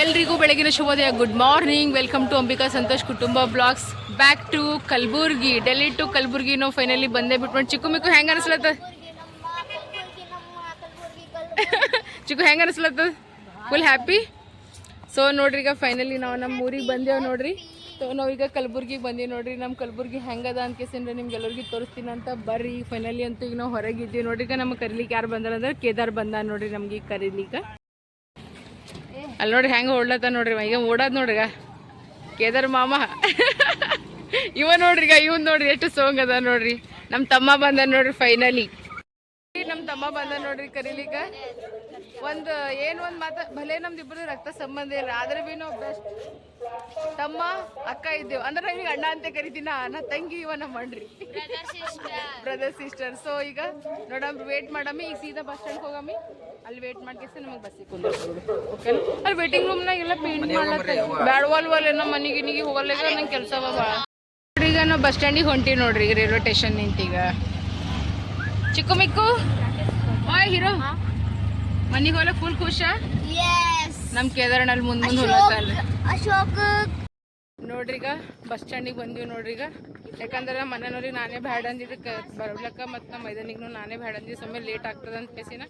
ಎಲ್ರಿಗೂ ಬೆಳಗಿನ ಶುಭೋದಯ. Good morning welcome to Ambika Santosh ಕುಟುಂಬ blogs back to Kalaburagi Delhi to Kalaburagi ನಾವು ಫೈನಲಿ ಬಂದೇ ಬಿಟ್ಬಿಟ್ಟು ಚಿಕ್ಕ ಮಿಕ್ಕು ಹೆಂಗೆ ಅನಿಸ್ಲತ್ತ? ಚಿಕ್ಕು ಹೆಂಗೆ ಅನಿಸ್ಲತ್ತ? ಫುಲ್ ಹ್ಯಾಪಿ ಸೊ ನೋಡ್ರಿ ಈಗ ಫೈನಲಿ ನಾವು ನಮ್ಮ ಊರಿಗೆ ಬಂದೇವು ನೋಡ್ರಿ. ಸೊ ನಾವೀಗ ಕಲಬುರ್ಗಿಗೆ ಬಂದೀವಿ ನೋಡ್ರಿ. ನಮ್ಮ ಕಲಬುರ್ಗಿ ಹೆಂಗದ ಅಂತ ಕೇಸಂದ್ರೆ ನಿಮ್ಗೆ ಎಲ್ಲರಿಗೂ ತೋರಿಸ್ತೀನಿ ಅಂತ. ಬರ್ರಿ ಫೈನಲಿ ಅಂತೂ ಈಗ ನಾವು ಹೊರಗಿದ್ದೀವಿ ನೋಡ್ರಿ. ಈಗ ನಮಗೆ ಕರೀಲಿಕ್ಕೆ ಯಾರು ಬಂದಾರ ಅಂದ್ರೆ ಕೇದಾರ್ ಬಂದ ನೋಡ್ರಿ ನಮ್ಗೆ ಈಗ ಕರೀಲಿಕ್ಕೆ ಅಲ್ಲಿ ನೋಡ್ರಿ ಹೆಂಗೆ ಓಡ್ಲತ್ತ ನೋಡ್ರಿ. ಈಗ ಓಡಾದ್ ನೋಡ್ರಿಗ ಕೇದಾರ್ ಮಾಮ. ಇವ ನೋಡ್ರಿಗ ಇವನ್ ನೋಡ್ರಿ ಎಷ್ಟು ಸೋಂಗ್ ಅದ ನೋಡ್ರಿ. ನಮ್ಮ ತಮ್ಮ ಬಂದ ನೋಡ್ರಿ ಫೈನಲಿ ನಮ್ಮ ತಮ್ಮ ಬಂದ ನೋಡ್ರಿ ಕರೀಲಿಕ್ಕ ಒಂದು ಏನು ಒಂದು ಮಾತು ಭಲೆ ನಮ್ದು ಇಬ್ಬರು ರಕ್ತ ಸಂಬಂಧ ಇಲ್ಲ ಆದ್ರೆ ಬಿ ನಾವು ಬೆಸ್ಟ್ ತಮ್ಮ ಅಕ್ಕ ಇದ್ದೇವೆ. ಅಂದ್ರೆ ನಾವ್ ಈಗ ಅಣ್ಣ ಅಂತ ಕರಿತೀನ ನಾ ತಂಗಿ ಇವ ನಮ್ಮ ಅಣ್ರಿ ಬ್ರದರ್ ಸಿಸ್ಟರ್ ಸೊ ಈಗ ನೋಡಮ್ ವೇಟ್ ಮಾಡಮ್ಮಿ ಈಗ ಸೀದಾ ಬಸ್ ಸ್ಟ್ಯಾಂಡ್ ಹೋಗಮ್ಮಿ. ಅಲ್ಲಿ ವೇಟ್ ಮಾಡ್ಕೇಸಿ ನಮಗೆ ಬಸ್ಸಿಗೆ ಕುಂದ್ರಬಹುದು ಓಕೆ ಅಲ್ಲಿ ವೇಟಿಂಗ್ ರೂಮ್ನಾಗ ಎಲ್ಲ ಪೇಂಟ್ ಮಾಡ್ಲತ್ತ ಬ್ಯಾಡವಲ್ ವಾಲ್ ನಮ್ಮ ಮನೆಗೆ ಗಿನಿಗೆ ಹೋಗಲ್ಲ ನಂಗೆ ಕೆಲಸ ಅವ ಭಾಳ ನೋಡ್ರಿ ಈಗ ನಾವು ಬಸ್ ಸ್ಟ್ಯಾಂಡಿಗೆ ಹೊಂಟಿ ನೋಡ್ರಿ ಈಗ ರೈಲ್ವೆ ಸ್ಟೇಷನ್ ನಿಂತೀಗ ಚಿಕ್ಕು ಮಿಕ್ಕು. ಓಯ್ ಹೀರೋ. ಮನಿಗೆ ಹೋಗ್ಲಕ್ ಫುಲ್ ಖುಷ ನಮ್ ಕೇದಾರ್ನಲ್ಲಿ ಮುಂದ್ ಮುಂದ್ ಹೋಗ್ಲತ್ತಲ್ಲ ಅಶೋಕ್. ನೋಡ್ರಿಗ ಬಸ್ ಸ್ಟ್ಯಾಂಡಿಗೆ ಬಂದೀವಿ ನೋಡ್ರಿಗ ಯಾಕಂದ್ರೆ ಮನೆಯವ್ರಿಗೆ ನಾನೇ ಬ್ಯಾಡ ಅಂದಿದ್ದಕ್ಕೆ ಬರ್ಲಕ್ಕ ಮತ್ತು ನಮ್ಮ ಮೈದಾನಿಗೂ ನಾನೇ ಬ್ಯಾಡ ಅಂದಿದ್ದು ಸಮಯ ಲೇಟ್ ಆಗ್ತದೆ ಅಂತ ಕೇಸಿನ.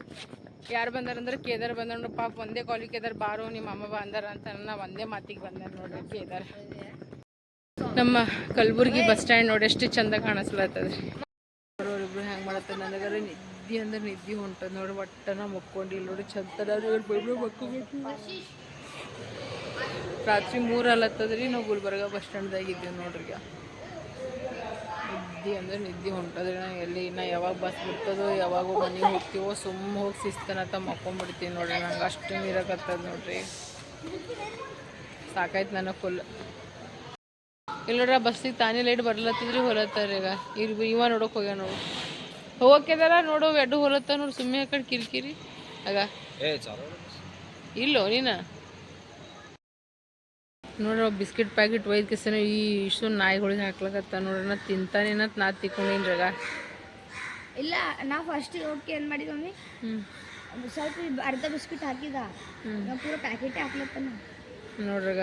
ಯಾರು ಬಂದಾರಂದ್ರೆ ಕೇದಾರ್ ಬಂದ ನೋಡ್ರಿ. ಪಾಪ ಒಂದೇ ಕಾಲಿ ಕೇದಾರ್ ಬಾರೋ ನಿಮ್ಮ ಅಮ್ಮ ಬಂದಾರ ಅಂತ ನಾ ಒಂದೇ ಮಾತಿಗೆ ಬಂದೆ ನೋಡ್ರಿ ಕೇದಾರ್. ನಮ್ಮ ಕಲಬುರ್ಗಿ ಬಸ್ ಸ್ಟ್ಯಾಂಡ್ ನೋಡಿ ಎಷ್ಟು ಚಂದ ಕಾಣಿಸ್ಲತ್ತದ್ರಿ ಅವ್ರಿಬ್ರು ಹೆಂಗೆ ಮಾಡತ್ತ ನನಗರ ನಿದ್ದೆ ಅಂದ್ರೆ ನಿದ್ದೆ ಹೊಂಟದ ನೋಡಿ ಒಟ್ಟನ ಮಕ್ಕೊಂಡಿಲ್ಲ ನೋಡಿ ಚಂದ ಮಕ್ಕೊಂಡ್ಬಿಟ್ಟು ರಾತ್ರಿ ಮೂರು ಅಲ್ಲತ್ತದ್ರಿ ನಾವು ಗುಲ್ಬರ್ಗ ಬಸ್ ಸ್ಟ್ಯಾಂಡ್ದಾಗ ಇದ್ದೇವೆ ನೋಡ್ರಿ ನಿದ್ದೆ ಅಂದ್ರೆ ನಿದ್ದೆ ಹೊಂಟದ್ರಿ ನಾ ಎಲ್ಲಿ ನಾ ಯಾವಾಗ ಬಸ್ ಬಿಡ್ತದೋ, ಯಾವಾಗ ಮನೆಗೆ ಹೋಗ್ತೀವೋ ಸುಮ್ಮ ಹೋಗಿ ಶಿಸ್ತನತ್ತ ಮಕ್ಕೊಂಡ್ಬಿಡ್ತೀವಿ ನೋಡ್ರಿ. ನಂಗೆ ಅಷ್ಟು ನೀರಾಗತ್ತದ ನೋಡ್ರಿ. ಸಾಕಾಯ್ತು ನನಗೆ ಫುಲ್ ಇಲ್ಲ ನೋಡ್ರಿ ಬಸ್ಸಿಗೆ ತಾನೇ ಲೇಟ್ ಬರ್ಲತ್ತದ್ರಿ ಹೊಲತ್ತಾರ ಈಗ. ಇವ ನೋಡೋಕೆ ಹೋಗ್ಯ ನೋಡು. ಹೋಗಕ್ಕೆದಾರ ನೋಡು ಎಡ್ಡು ಹೊಲತ್ತ ನೋಡು ಸುಮ್ಮನೆ ಆ ಕಡೆ ಕಿರಿಕಿರಿ. ಆಗ. ಇಲ್ಲೋ ನೀನ? ನೋಡ್ರಿ ಬಿಸ್ಕಿಟ್ ಪ್ಯಾಕೆಟ್ ಒಯ್ದ ಕಿಸನ ಈ ಇಷ್ಟು ನಾಯಿಗಳಿಗೆ ಹಾಕ್ಲಕತ್ತ ನೋಡ್ರಿ ನಾ ತಿಂತಾನೇನತ್ ನಾ ತಿಕ್ಕೊಂಡಿನ್ರಾಗ ಇಲ್ಲ ನಾ ಫಸ್ಟ್ ಓಕೆ ಏನು ಮಾಡಿದ ಮಮ್ಮಿ? ಹ್ಞೂ ಸ್ವಲ್ಪ ಇದ್ ಅರ್ಧ ಬಿಸ್ಕಿಟ್ ಹಾಕಿದ. ಪೂರ ಪ್ಯಾಕೆಟ್ ಹಾಕ್ಲತ್ತಾನ ನೋಡ್ರಗ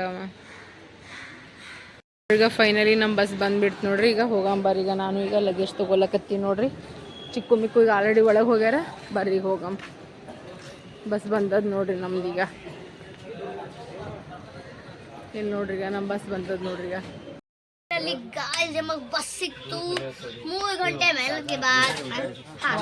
ಈಗ ಫೈನಲಿ ನಮ್ಮ ಬಸ್ ಬಂದ್ಬಿಡ್ತು ನೋಡ್ರಿ ಈಗ ಹೋಗಂಬರ್ರಿ ಈಗ ನಾನು ಈಗ ಲಗೇಜ್ ತೊಗೊಲಕತ್ತೀನಿ ನೋಡ್ರಿ. ಚಿಕ್ಕು ಮಿಕ್ಕು ಈಗ ಆಲ್ರೆಡಿ ಒಳಗೆ ಹೋಗ್ಯಾರ ಬರ್ರಿ ಹೋಗಂ ಬಸ್ ಬಂದದ ನೋಡ್ರಿ ನಮ್ದೀಗ. ಇಲ್ಲಿ ನೋಡ್ರಿ ಈಗ ನಮ್ಮ ಬಸ್ ಬಂದದ ನೋಡ್ರಿ ಈಗ. ಅಲ್ಲಿ ಗಾಯ್ಸ್ ನಮಗ್ ಬಸ್ ಸಿಕ್ತು. ಮೂರು ಗಂಟೆ ಮೇಲಕ್ಕೆ ಬಾದ್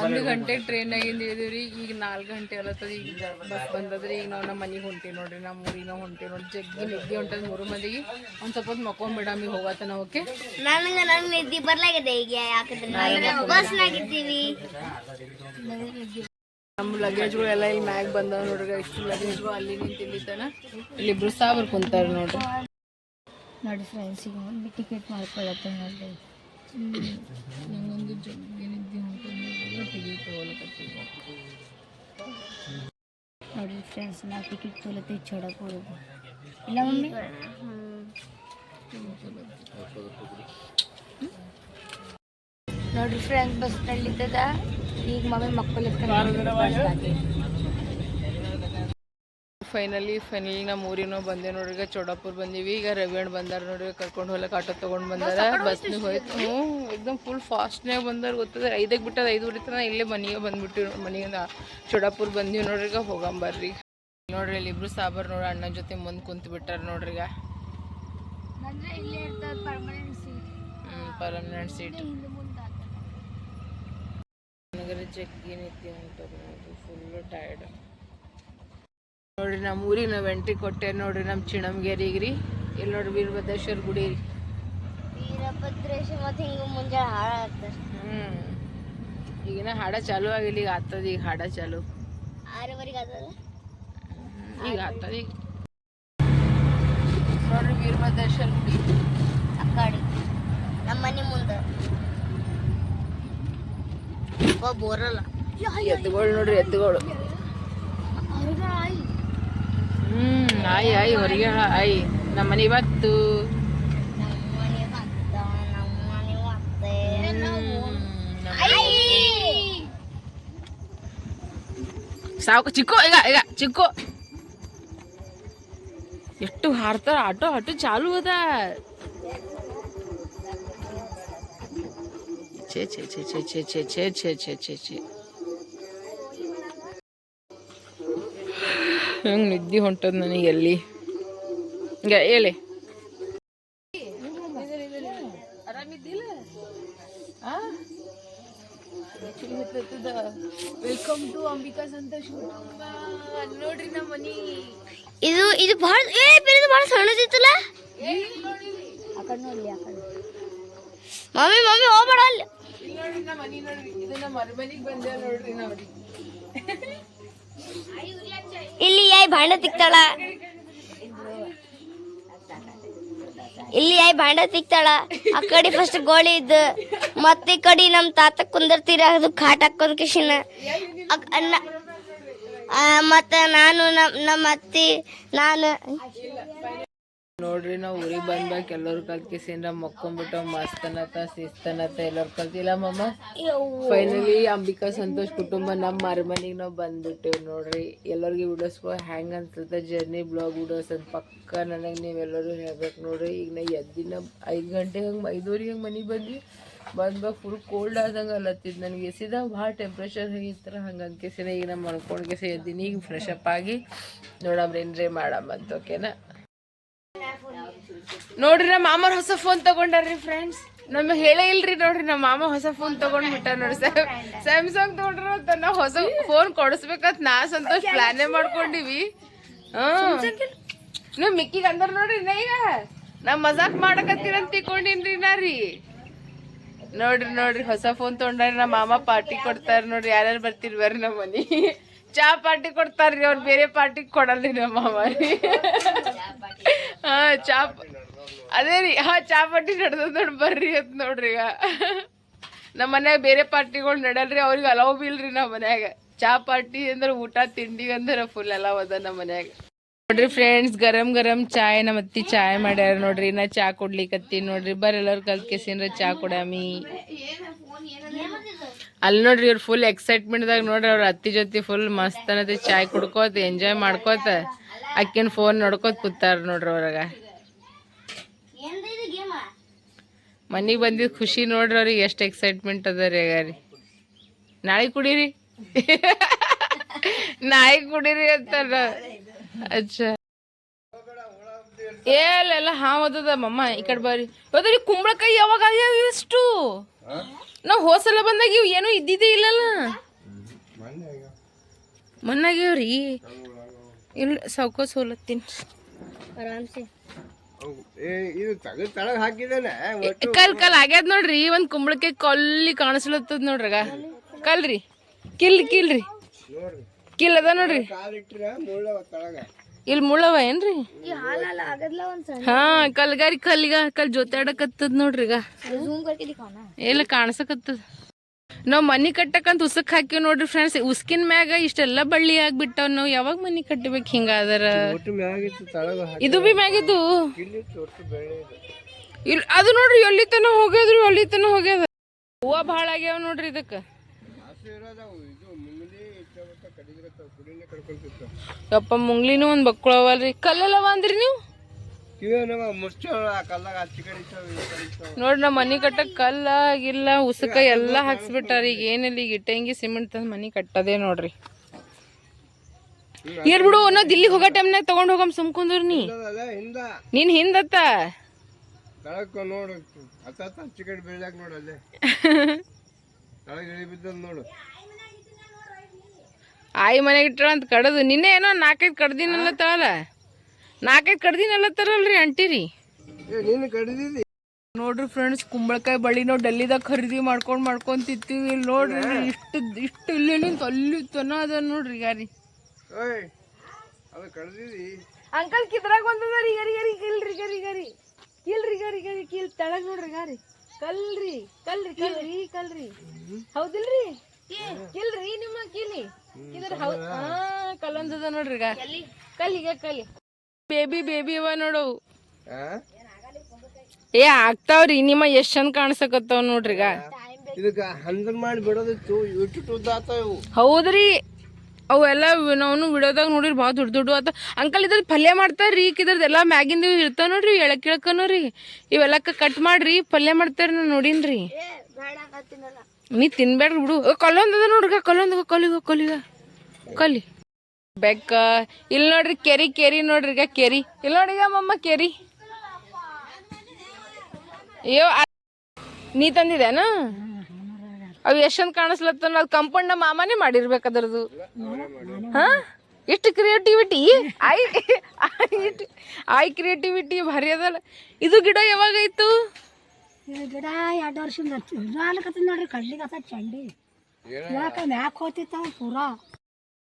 ಒಂದು ಗಂಟೆ ಟ್ರೈನ್ ಟ್ರೈನಾಗಿಂದ ಇಳಿದಿವ್ರಿ ಈಗ ನಾಲ್ಕು ಗಂಟೆ ಅಲ್ಲತ್ತದ ಈಗ ಬಸ್ ಬಂದದ್ರಿ ಈಗ ನಾವು ನಮ್ಮ ಮನೆಗೆ ಹೊಂಟೀವಿ ನೋಡ್ರಿ ನಮ್ಮ ಊರಿಗೆ ನಾವು ಹೊಂಟೀವಿ ನೋಡ್ರಿ. ಜಗ್ಗಿ ನಿದ್ದೆ ಹೊಂಟದ ಮೂರು ಮಂದಿಗೆ. ಒಂದು ಸ್ವಲ್ಪ ಹೊತ್ತು ಮಕ್ಕೊಂಬಿಡಮ್ ಈಗ ಹೋಗತ್ತ ಓಕೆ? ನನಗೆ ನನ್ನ ನಿದ್ದೆ ಬರ್ಲಾಗಿದೆ ಈಗ ಯಾಕಂದ್ರೆ ಬಸ್ ನಾಗಿದ್ದೀವಿ. ನಮ್ಮ ಲಗೇಜ್ಗಳು ಎಲ್ಲ ಇಲ್ಲಿ ಮ್ಯಾಗ್ ಬಂದವ ನೋಡ್ರಿ ಇಷ್ಟು ಲಗೇಜ್ಗಳು ಅಲ್ಲಿ ನಿಂತಿದ್ದಾನ ಇಲ್ಲಿ ಇಬ್ರು ಸಾಬ್ರು ಕುಂತಾರ ನೋಡ್ರಿ. ನೋಡಿ ಫ್ರೆಂಡ್ಸ್ ಈಗ ಒಂದು ಟಿಕೆಟ್ ಮಾಡ್ಕೊಳತ್ತೆ ನೋಡಿ. ನಂಗೊಂದು ಟಿಕೆಟ್ ನೋಡ್ರಿ ಫ್ರೆಂಡ್ಸ್ ನಾ ಟಿಕೆಟ್ ತೊಲತ್ತೆ ಚಡಕ್ ಹೋಗೋದು ಇಲ್ಲ ಮಮ್ಮಿ? ನೋಡ್ರಿ ಫ್ರೆಂಡ್ಸ್ ಬಸ್ ಇದ್ದದ ಈಗ ಮಮ್ಮಿ ಮಕ್ಕಳು ಫೈನಲಿ ಫೈನಲಿ ನಮ್ಮ ಊರಿನೋ ಬಂದೆ ನೋಡ್ರಿ ಚೌಡಾಪುರ್ ಬಂದೀವಿ. ಈಗ ರವಿಯಣ್ಣ ಬಂದಾರ ನೋಡ್ರಿ ಕರ್ಕೊಂಡು ಹೋಗ್ಲಕ್ಕೆ ಆಟೋ ತೊಗೊಂಡು ಬಂದಾರ ಬಸ್ನಿಗೆ ಹೋಯ್ತು ಹ್ಞೂ ಎಕ್ದಮ್ ಫುಲ್ ಫಾಸ್ಟ್ನಾಗ ಬಂದಾರ ಗೊತ್ತದ ಐದಕ್ಕೆ ಬಿಟ್ಟದ ಐದು ತನ ಇಲ್ಲೇ ಮನೆಗೆ ಬಂದ್ಬಿಟ್ಟಿವಿ ಮನೆಗೆ ಚೌಡಾಪುರ್ ಬಂದೀವಿ ನೋಡ್ರಿ ಈಗ ಹೋಗಂಬರ್ರಿ ನೋಡ್ರಿ ಇಲ್ಲಿ ಇಬ್ರು ಸಾಬರ್ ನೋಡ್ರಿ ಅಣ್ಣನ ಜೊತೆ ಮುಂದೆ ಕುಂತು ಬಿಟ್ಟಾರ ನೋಡ್ರಿ ಈಗ. ಪರ್ಮನೆಂಟ್ ಸೀಟ್ ನನಗರ ಜಗ್ಗಿ ಹೊಂಟದ ನೋಡ್ರಿ ಫುಲ್ಲು ಟಯರ್ಡ್ ನೋಡ್ರಿ ನಮ್ಮ ಊರಿಗೆ ನಾವು ಎಂಟ್ರಿ ಕೊಟ್ಟೆ ನೋಡ್ರಿ ನಮ್ಮ ಚಿಣಮ್ಗೇರಿಗೆ ರೀ ಇಲ್ಲಿ ನೋಡ್ರಿ ವೀರಭದ್ರೇಶ್ವರ ಗುಡಿ ರೀ. ವೀರಭದ್ರೇಶ್ವರ ಮತ್ತೆ ಹಿಂಗ ಮುಂಜಾನೆ ಹಾಳಾಗ್ತದೆ ಹ್ಞೂ ಈಗಿನ ಹಾಡ ಚಾಲು ಆಗಿಲ್ಲ ಈಗ ಆಗ್ತದ ಈಗ ಹಾಡ ಚಾಲು. ಆರೂವರೆಗೆ ಆಗ್ತದೆ ಈಗ ಆಗ್ತದ ಈಗ. ನೋಡ್ರಿ ವೀರಭದ್ರೇಶ್ವರ ಗುಡಿ. ಅಕ್ಕಾಡಿ. ಕಡೆ ನಮ್ಮ ಮನೆ ಮುಂದೆ. ಬೋರಲ್ಲ. ಎತ್ತುಗಳು ನೋಡ್ರಿ ಎತ್ತುಗಳು. ಹ್ಮ್ ಆಯ್ ಆಯ್ ಹೊರಗೆ ಆಯ್ ನಮ್ಮ ಮನೆ ಇವತ್ತು ನಮ್ಮ ಮನೆ ಮತ್ತೆ ನಮ್ಮ ಮನೆ ಮತ್ತೆ ಸಾಕು ಚಿಕ್ಕು ಈಗ ಈಗ ಚಿಕ್ಕು ಎಷ್ಟು ಹಾರ್ತಾರ ಆಟೋ ಆಟೋ ಚಾಲು ಅದ ಛೇ ಛೇ ಛೇ ಛೇ ಛೇ ಛೇ ಛೇ ಛೇ ಛೇ ಛೇ ಛೇ ನಂಗೆ ನಿದ್ದಿ ಹೊಂಟದ ನನಗೆ ಎಲ್ಲಿ? ಈಗ ಹೇಳಿ. ವೆಲ್ಕಮ್ ಟು ಅಂಬಿಕಾ ಸಂತೋಷ್ ನೋಡ್ರಿ ನಮ್ಮ ಮನಿ. ಇದು ಇದು ಬಹಳ ಏ ಇದು ಬಹಳ ಸಣ್ಣದಿತ್ತಲ್ಲ? ಮಮ್ಮಿ ಮಮ್ಮಿ ಹೋಗ್ಬೇಡ ಅಲ್ಲಿ. ಇಲ್ಲಿ ನೋಡ್ರಿ ನಮ್ಮ ಮನಿ ನೋಡ್ರಿ. ಇದು ನಮ್ಮ ಮನೆಗೆ ಬಂದೇವ್ ನೋಡ್ರಿ ನಾವ್ರಿ ಇಲ್ಲಿ ಯಾಯ್ ಭಾಂಡ ತಿಕ್ತಾಳ. ಇಲ್ಲಿ ಯಾಯ್ ಭಾಂಡ ತಿಕ್ತಾಳ. ಆ ಕಡೆ ಫಸ್ಟ್ ಗೋಳಿ ಇದ್ದು. ಮತ್ತೆ ಈ ಕಡೆ ನಮ್ ತಾತ ಕುಂದರ್ತೀರ, ಅದು ಕಾಟ್ ಹಾಕೋದ್ ಕಿಶಿನ. ಮತ್ತೆ ನಾನು ನಮ್ ನಮ್ಮ ಅತ್ತಿ, ನಾನು ನೋಡ್ರಿ, ನಾವು ಊರಿಗೆ ಬಂದಾಗ ಎಲ್ಲರೂ ಕಲ್ತ್ಕಿಸಿಂದ ಮಕ್ಕೊಂಡ್ಬಿಟ್ಟು ಮಸ್ತನತ, ಶಿಸ್ತನತ ಎಲ್ಲರೂ ಕಲ್ತಿಲ್ಲ ಮಮ್ಮ ಫೈನಲಿ ಅಂಬಿಕಾ ಸಂತೋಷ್ ಕುಟುಂಬ ನಮ್ಮ ಅರಮನೆಗೆ ನಾವು ಬಂದ್ಬಿಟ್ಟೇವ್ ನೋಡ್ರಿ. ಎಲ್ಲರಿಗೂ ವಿಡಿಯೋಸ್ಗಳು ಹ್ಯಾಂಗ್ ಅಂತ ಜರ್ನಿ ಬ್ಲಾಗ್ ವಿಡಿಯೋಸ್ ಅಂತ ಪಕ್ಕ ನನಗೆ ನೀವೆಲ್ಲರೂ ಹೇಳ್ಬೇಕು ನೋಡ್ರಿ. ಈಗ ನಾ ಎದ್ದಿನ ಐದು ಗಂಟೆ ಹಂಗೆ ಐದೂವರೆಗೆ ಹಂಗೆ ಮನೆಗೆ ಬಂದ್ವಿ. ಬಂದ್ಬಾಗ ಫುಲ್ ಕೋಲ್ಡ್ ಆದಂಗೆ ಅಲ್ಲತ್ತಿದ್ದು ನನಗೆ. ಎಸಿದ ಭಾಳ ಟೆಂಪ್ರೇಚರ್ ಹೇಗಿತ್ತರ ಹಂಗೆ ಅನ್ಕೇಸಿನ ಈಗ ನಮ್ಮ ಮನ್ಕೊಂಡ್ಗೆಸ ಎದ್ದೀನಿ. ಈಗ ಫ್ರೆಶ್ ಅಪ್ ಆಗಿ ನೋಡಮ್ರಿ ಮಾಡಮ್ಮ ಅಂತ ಓಕೆನಾ ನೋಡ್ರಿ ನಮ್ಮ ಮಾಮರ್ ಹೊಸ ಫೋನ್ ತಗೊಂಡಾರ್ರಿ ಫ್ರೆಂಡ್ಸ್ ನಮಗೆ ಹೇಳೇ ಇಲ್ರಿ ನೋಡ್ರಿ ನಮ್ಮ ಮಾಮ ಹೊಸ ಫೋನ್ ತಗೊಂಡ್ಬಿಟ್ಟ ನೋಡ್ರಿ. ಸ್ಯಾಮ್ಸಂಗ್ ತಗೊಂಡ್ರ ಅಂತ ನಾವು ಹೊಸ ಫೋನ್ ಕೊಡಿಸ್ಬೇಕಂತ ನಾ ಸಂತೋಷ್ ಪ್ಲಾನೇ ಮಾಡ್ಕೊಂಡಿವಿ. ಹ್ಮ್ ನೀವು ಮಿಕ್ಕಿಗೆ ಅಂದ್ರ ನೋಡ್ರಿ ನಾ ಈಗ. ನಾ ಮಜಾಕ್ ಮಾಡಕತ್ತೀರ ಅಂತ ತಿಕೊಂಡಿನ್ರಿ ನಾ ರೀ. ನೋಡ್ರಿ ನೋಡ್ರಿ ಹೊಸ ಫೋನ್ ತಗೊಂಡ್ರಿ ನಮ್ಮ ಮಾಮ ಪಾರ್ಟಿ ಕೊಡ್ತಾರ ನೋಡ್ರಿ ಯಾರ್ಯಾರು ಬರ್ತೀರಿ ಬರ್ರಿ ನಮ್ಮ ಮನಿ. ಚಾ ಪಾರ್ಟಿ ಕೊಡ್ತಾರ್ರಿ ಅವ್ರು, ಬೇರೆ ಪಾರ್ಟಿ ಕೊಡಲ್ರಿ ನಮ್ಮ ಮಾಮಾರಿ ಹಾ, ಚಾ ಅದೇ ರೀ, ಹಾ, ಚಾ ಪಾರ್ಟಿ ನಡ್ದದ ನೋಡಿ ಬರ್ರಿ ಅಂತ ನೋಡ್ರಿ ಈಗ. ನಮ್ಮ ಮನ್ಯಾಗ ಬೇರೆ ಪಾರ್ಟಿಗಳು ನಡಲ್ರಿ, ಅವ್ರಿಗೆ ಅಲೌ ಬಿ ಇಲ್ರಿ ನಮ್ಮ ಮನ್ಯಾಗ. ಚಾ ಪಾರ್ಟಿ ಅಂದ್ರೆ ಊಟ, ತಿಂಡಿ ಅಂದ್ರೆ ಫುಲ್ ಎಲ್ಲ ಅದ ನಮ್ಮ ಮನ್ಯಾಗ. ನೋಡ್ರಿ ಫ್ರೆಂಡ್ಸ್ ಗರಂ ಗರಂ ಚಾಯ್, ನಮ್ಮ ಅತ್ತಿ ಚಾಯ್ ಮಾಡ್ಯಾರ ನೋಡ್ರಿ, ನಾ ಚಾ ಕೊಡ್ಲಿಕತ್ತಿ ನೋಡ್ರಿ. ಬರ್ರಿ ಎಲ್ಲರೂ ಕಲ್ತ್ಕೇಸಿನ್ರ ಚಾ ಕೊಡಾಮಿ ಅಲ್ಲಿ ನೋಡ್ರಿ ಇವ್ರು ಫುಲ್ ಎಕ್ಸೈಟ್ಮೆಂಟ್ದಾಗ ನೋಡ್ರಿ ಅವ್ರ ಅತ್ತಿ ಜೊತೆ ಫುಲ್ ಮಸ್ತ್ ಅನ್ನತ್ತೆ ಚಾಯ್ ಕುಡ್ಕೋತ ಎಂಜಾಯ್ ಮಾಡ್ಕೋತ ಅಕ್ಕಿನ ಫೋನ್ ನೋಡ್ಕೋತ ಕೂತಾರ ನೋಡ್ರಿ ಅವ್ರಾಗ. ಮನೆಗೆ ಬಂದಿದ್ದು ಖುಷಿ ನೋಡ್ರಿ ಅವ್ರಿಗೆ ಎಷ್ಟು ಎಕ್ಸೈಟ್ಮೆಂಟ್ ಅದ ರೀ ಈಗ ರೀ ನಾಳೆ ಕುಡೀರಿ. ನಾಯಿ ಕುಡೀರಿ ಅಂತಾರ. ಅಚ್ಚಾ. ಏಲ್ಲ ಹಾವದ ಮಮ್ಮ ಈ ಕಡೆ ಬರ್ರಿ ಹೋದ್ರಿ ಕುಂಬಳಕಾಯಿ ಯಾವಾಗ ಇಷ್ಟು? ನಾವು ಹೋಸಲ ಬಂದಾಗ ಇವು ಏನೂ ಇದ್ದಿದ್ದೇ ಇಲ್ಲಲ್ಲ. ಮಣ್ಣಾಗ್ಯಾವ್ರಿ. ಇಲ್ಲ ಸೌಕೋಸ್ ಹೋಲತ್ತೀನಿ ಆರಾಮ್ಸೆ. ಕಲ್ ಕಲ್ ಆಗ್ಯದ ನೋಡ್ರಿ ಒಂದ್ ಕುಂಬಳಕಾಯಿ ಕಲ್ಲಿ ಕಾಣಿಸ್ಲತ್ತದ ನೋಡ್ರಗ. ಕಲ್ರಿ. ಕಿಲ್ ಕಿಲ್ರಿ. ಕಿಲ್ ಅದ ನೋಡ್ರಿ. ಕಾಲಿಟ್ರ ಮುಳ್ಳ ತಳಗ. ಇಲ್ಲಿ ಮುಳ್ಳವ ಏನ್ರಿ? ಹಾ ಕಲ್ಗಾರಿ ಕಲ್ಲಿಗ ಕಲ್ ಜೊತಾಡಕತ್ತದ ನೋಡ್ರಿ ಈಗ. ಎಲ್ಲ ಕಾಣಿಸಕತ್ತದ. ನಾವ್ ಮನಿ ಕಟ್ಟಕಂತ ಉಸಕ್ ಹಾಕಿವ್ ನೋಡ್ರಿ ಫ್ರೆಂಡ್ಸ್ ಉಸ್ಕಿನ ಮ್ಯಾಗ ಇಷ್ಟೆಲ್ಲ ಬಳ್ಳಿ ಆಗ್ಬಿಟ್ಟವ್ ನಾವ್ ಯಾವಾಗ ಮನಿ ಕಟ್ಟಬೇಕು ಹಿಂಗಾದ್ರ ಇದು ಬಿ ಮ್ಯಾಗಿದ್ದು ಇಲ್ ಅದು ನೋಡ್ರಿ ಎಲ್ಲಿತನ ಹೋಗ್ಯದ್ರಿ ಎಲ್ಲಿತನ ಹೋಗ್ಯದ. ಹೂವ ಭಾಳ ಆಗ್ಯಾವ ನೋಡ್ರಿ ಇದಕ್ಕ. ಯಪ್ಪ ಮುಂಗ್ಲಿನೂ ಒಂದು ಬಕ್ಕಳವಲ್ರಿ ಕಲ್ಲೆಲ್ಲವ ಬಂದ್ರಿ ನೀವು? ನೋಡ್ರಿ ನಮ್ಮ ಮನಿ ಕಟ್ಟಕ್ ಕಲ್ಲ ಆಗಿಲ್ಲ ಉಸಕ ಎಲ್ಲಾ ಹಾಕ್ಸ್ಬಿಟ್ಟಾರ ಈಗ. ಏನಿಲ್ಲ ಈಗ ಇಟ್ಟಂಗಿ ಸಿಮೆಂಟ್ ತಂದ್ ಮನಿ ಕಟ್ಟದೆ ನೋಡ್ರಿ. ಇರ್ ಬಿಡು ನಾ ದಿಲ್ಲಿಗೆ ಹೋಗೋ ಟೈಮ್ನಾಗ ತಗೊಂಡ್ ಹೋಗಮ್ ಸುಮ್ಕುಂದ್ರ ನೀ. ನೀನ್ ಹಿಂದತ್ತ? ನೋಡು ಹತ್ತ ಹತ್ತ ಹಚ್ಚಿ ಕಡಿ ಬೆಳ್ಯಾಕ ನೋಡು ಅಲ್ಲೇ ತಳಗ ಇಳಿ ಬಿದ್ದದ್ ನೋಡು ಆಯಿ ಮನೆಗೆ ಇಟ್ಟಳ ಅಂತ ಕಡದು. ನಿನ್ನೆ ಏನೋ ನಾಲ್ಕೈದು ಕಡ್ದಿನಲ್ಲ ತಳಲ್ಲ ನಾಲ್ಕೈದು ಕಡ್ದಿನಲ್ಲ ತರಲ್ರಿ ಅಂಟಿರಿ. ನೋಡ್ರಿ ಫ್ರೆಂಡ್ಸ್ ಕುಂಬಳಕಾಯಿ ಬಳ್ಳಿ ನಾವು ಡೆಲ್ಲಿದಾಗ ಖರೀದಿ ಮಾಡ್ಕೊಂಡ್ ಮಾಡ್ಕೊಂಡ್ ತಿಂತೀವಿ. ಇಲ್ಲಿ ನೋಡ್ರಿ ಇಷ್ಟು ಇಷ್ಟು ಇಲ್ಲಿ ನಿಂತ ಅಲ್ಲಿ ತನ ಅದ ನೋಡ್ರಿ ಯಾರಿ ಓಯ್ ಅದು ಕಡ್ದಿದಿ ಅಂಕಲ್ ಕಿದ್ರಾಗ ಬಂದದ ರೀ ಗರಿ ಗರಿ ಕಿಲ್ರಿ ಗರಿ ಗರಿ. ಕಿಲ್ರಿ ಗರಿ ಗರಿ ಕಿಲ್ ತೆಳಗ್ ನೋಡ್ರಿ ಗಾರಿ. ಕಲ್ರಿ ಕಲ್ರಿ ಕಲ್ರಿ ಕಲ್ರಿ. ಹೌದಿಲ್ರಿ? ಕಿಲ್ರಿ ನಿಮ್ಮ ಕಿಲಿ. ಇದ್ರ ಹೌದ್ ಹಾ ಕಲ್ಲೊಂದದ ನೋಡ್ರಿ ಈಗ. ಕಲ್ಲಿ ಕಲಿ ಬೇಬಿ ಬೇಬಿ ಅವ ನೋಡು ಆ? ಏ ಆಗ್ತಾವ್ರಿ ನಿಮ್ಮ ಎಷ್ಟ್ ಚಂದ ಕಾಣಿಸಕತ್ತಾವ ನೋಡ್ರಿ ಈಗ. ಇದಕ್ಕ ಹಂದನ್ ಮಾಡಿ ಬಿಡೋದಿತ್ತು ಇಟ್ಟು ಇವು. ಹೌದ್ರಿ. ಅವೆಲ್ಲ ನಾವು ಬಿಡೋದಾಗ ನೋಡಿರಿ ಭಾಳ ದೊಡ್ಡ ದೊಡ್ಡ ಆತ. ಅಂಕಲ್ ಇದ್ರ ಪಲ್ಯ ಮಾಡ್ತಾರ್ರಿ ಇದ್ರದ್ದೆಲ್ಲ ಮ್ಯಾಗಿಂದ ಇರ್ತಾವ ನೋಡ್ರಿ ಎಳಕ್ ಇಳಕನು ರೀ ಇವೆಲ್ಲ ಕಟ್ ಮಾಡ್ರಿ ಪಲ್ಯ ಮಾಡ್ತಾರ ನೋಡೀನ್ರಿ. ನೀ ತಿನ್ಬೇಡ್ರಿ ಬಿಡು ಕಲ್ಲೊಂದು ಅದ ನೋಡ್ರಿ ಕಲ್ಲೊಂದ್ ಕಲ್ಲಿಗ ಕಲ್ಲಿಗ ಕೊಲಿ ಬೆಕ್ಕ ಇಲ್ಲಿ ನೋಡ್ರಿ ಕೆರಿ ಕೆರಿ ನೋಡ್ರಿ ಈಗ ಕೆರಿ ಇಲ್ಲಿ ನೋಡ್ರಿ ಮಮ್ಮ ಕೆರಿ ಅಯ್ಯೋ ನೀ ತಂದಿದೇನ ಅವು ಎಷ್ಟೊಂದು ಕಾಣಿಸ್ಲತ್ತ ಅದು ಕಂಪೌಂಡ್ ನಮ್ಮ ಮಾಮಾನೇ ಮಾಡಿರ್ಬೇಕು ಅದ್ರದ್ದು ಹಾ ಎಷ್ಟು ಕ್ರಿಯೇಟಿವಿಟಿ ಐ ಐ- ಕ್ರಿಯೇಟಿವಿಟಿ ಭಾರಿ ಅದಲ್ಲ ಇದು ಗಿಡ ಗಿಡ ಎರಡು ವರ್ಷದಿಂದ ಇರಾಲಕತ್ತ ನೋಡ್ರಿ ಕಡ್ಲಿಗತ್ತ ಚಂಡಿ. ಯಾಕ ಮ್ಯಾಕ್ ಹೋತಿತ್ತವ ಪೂರಾ?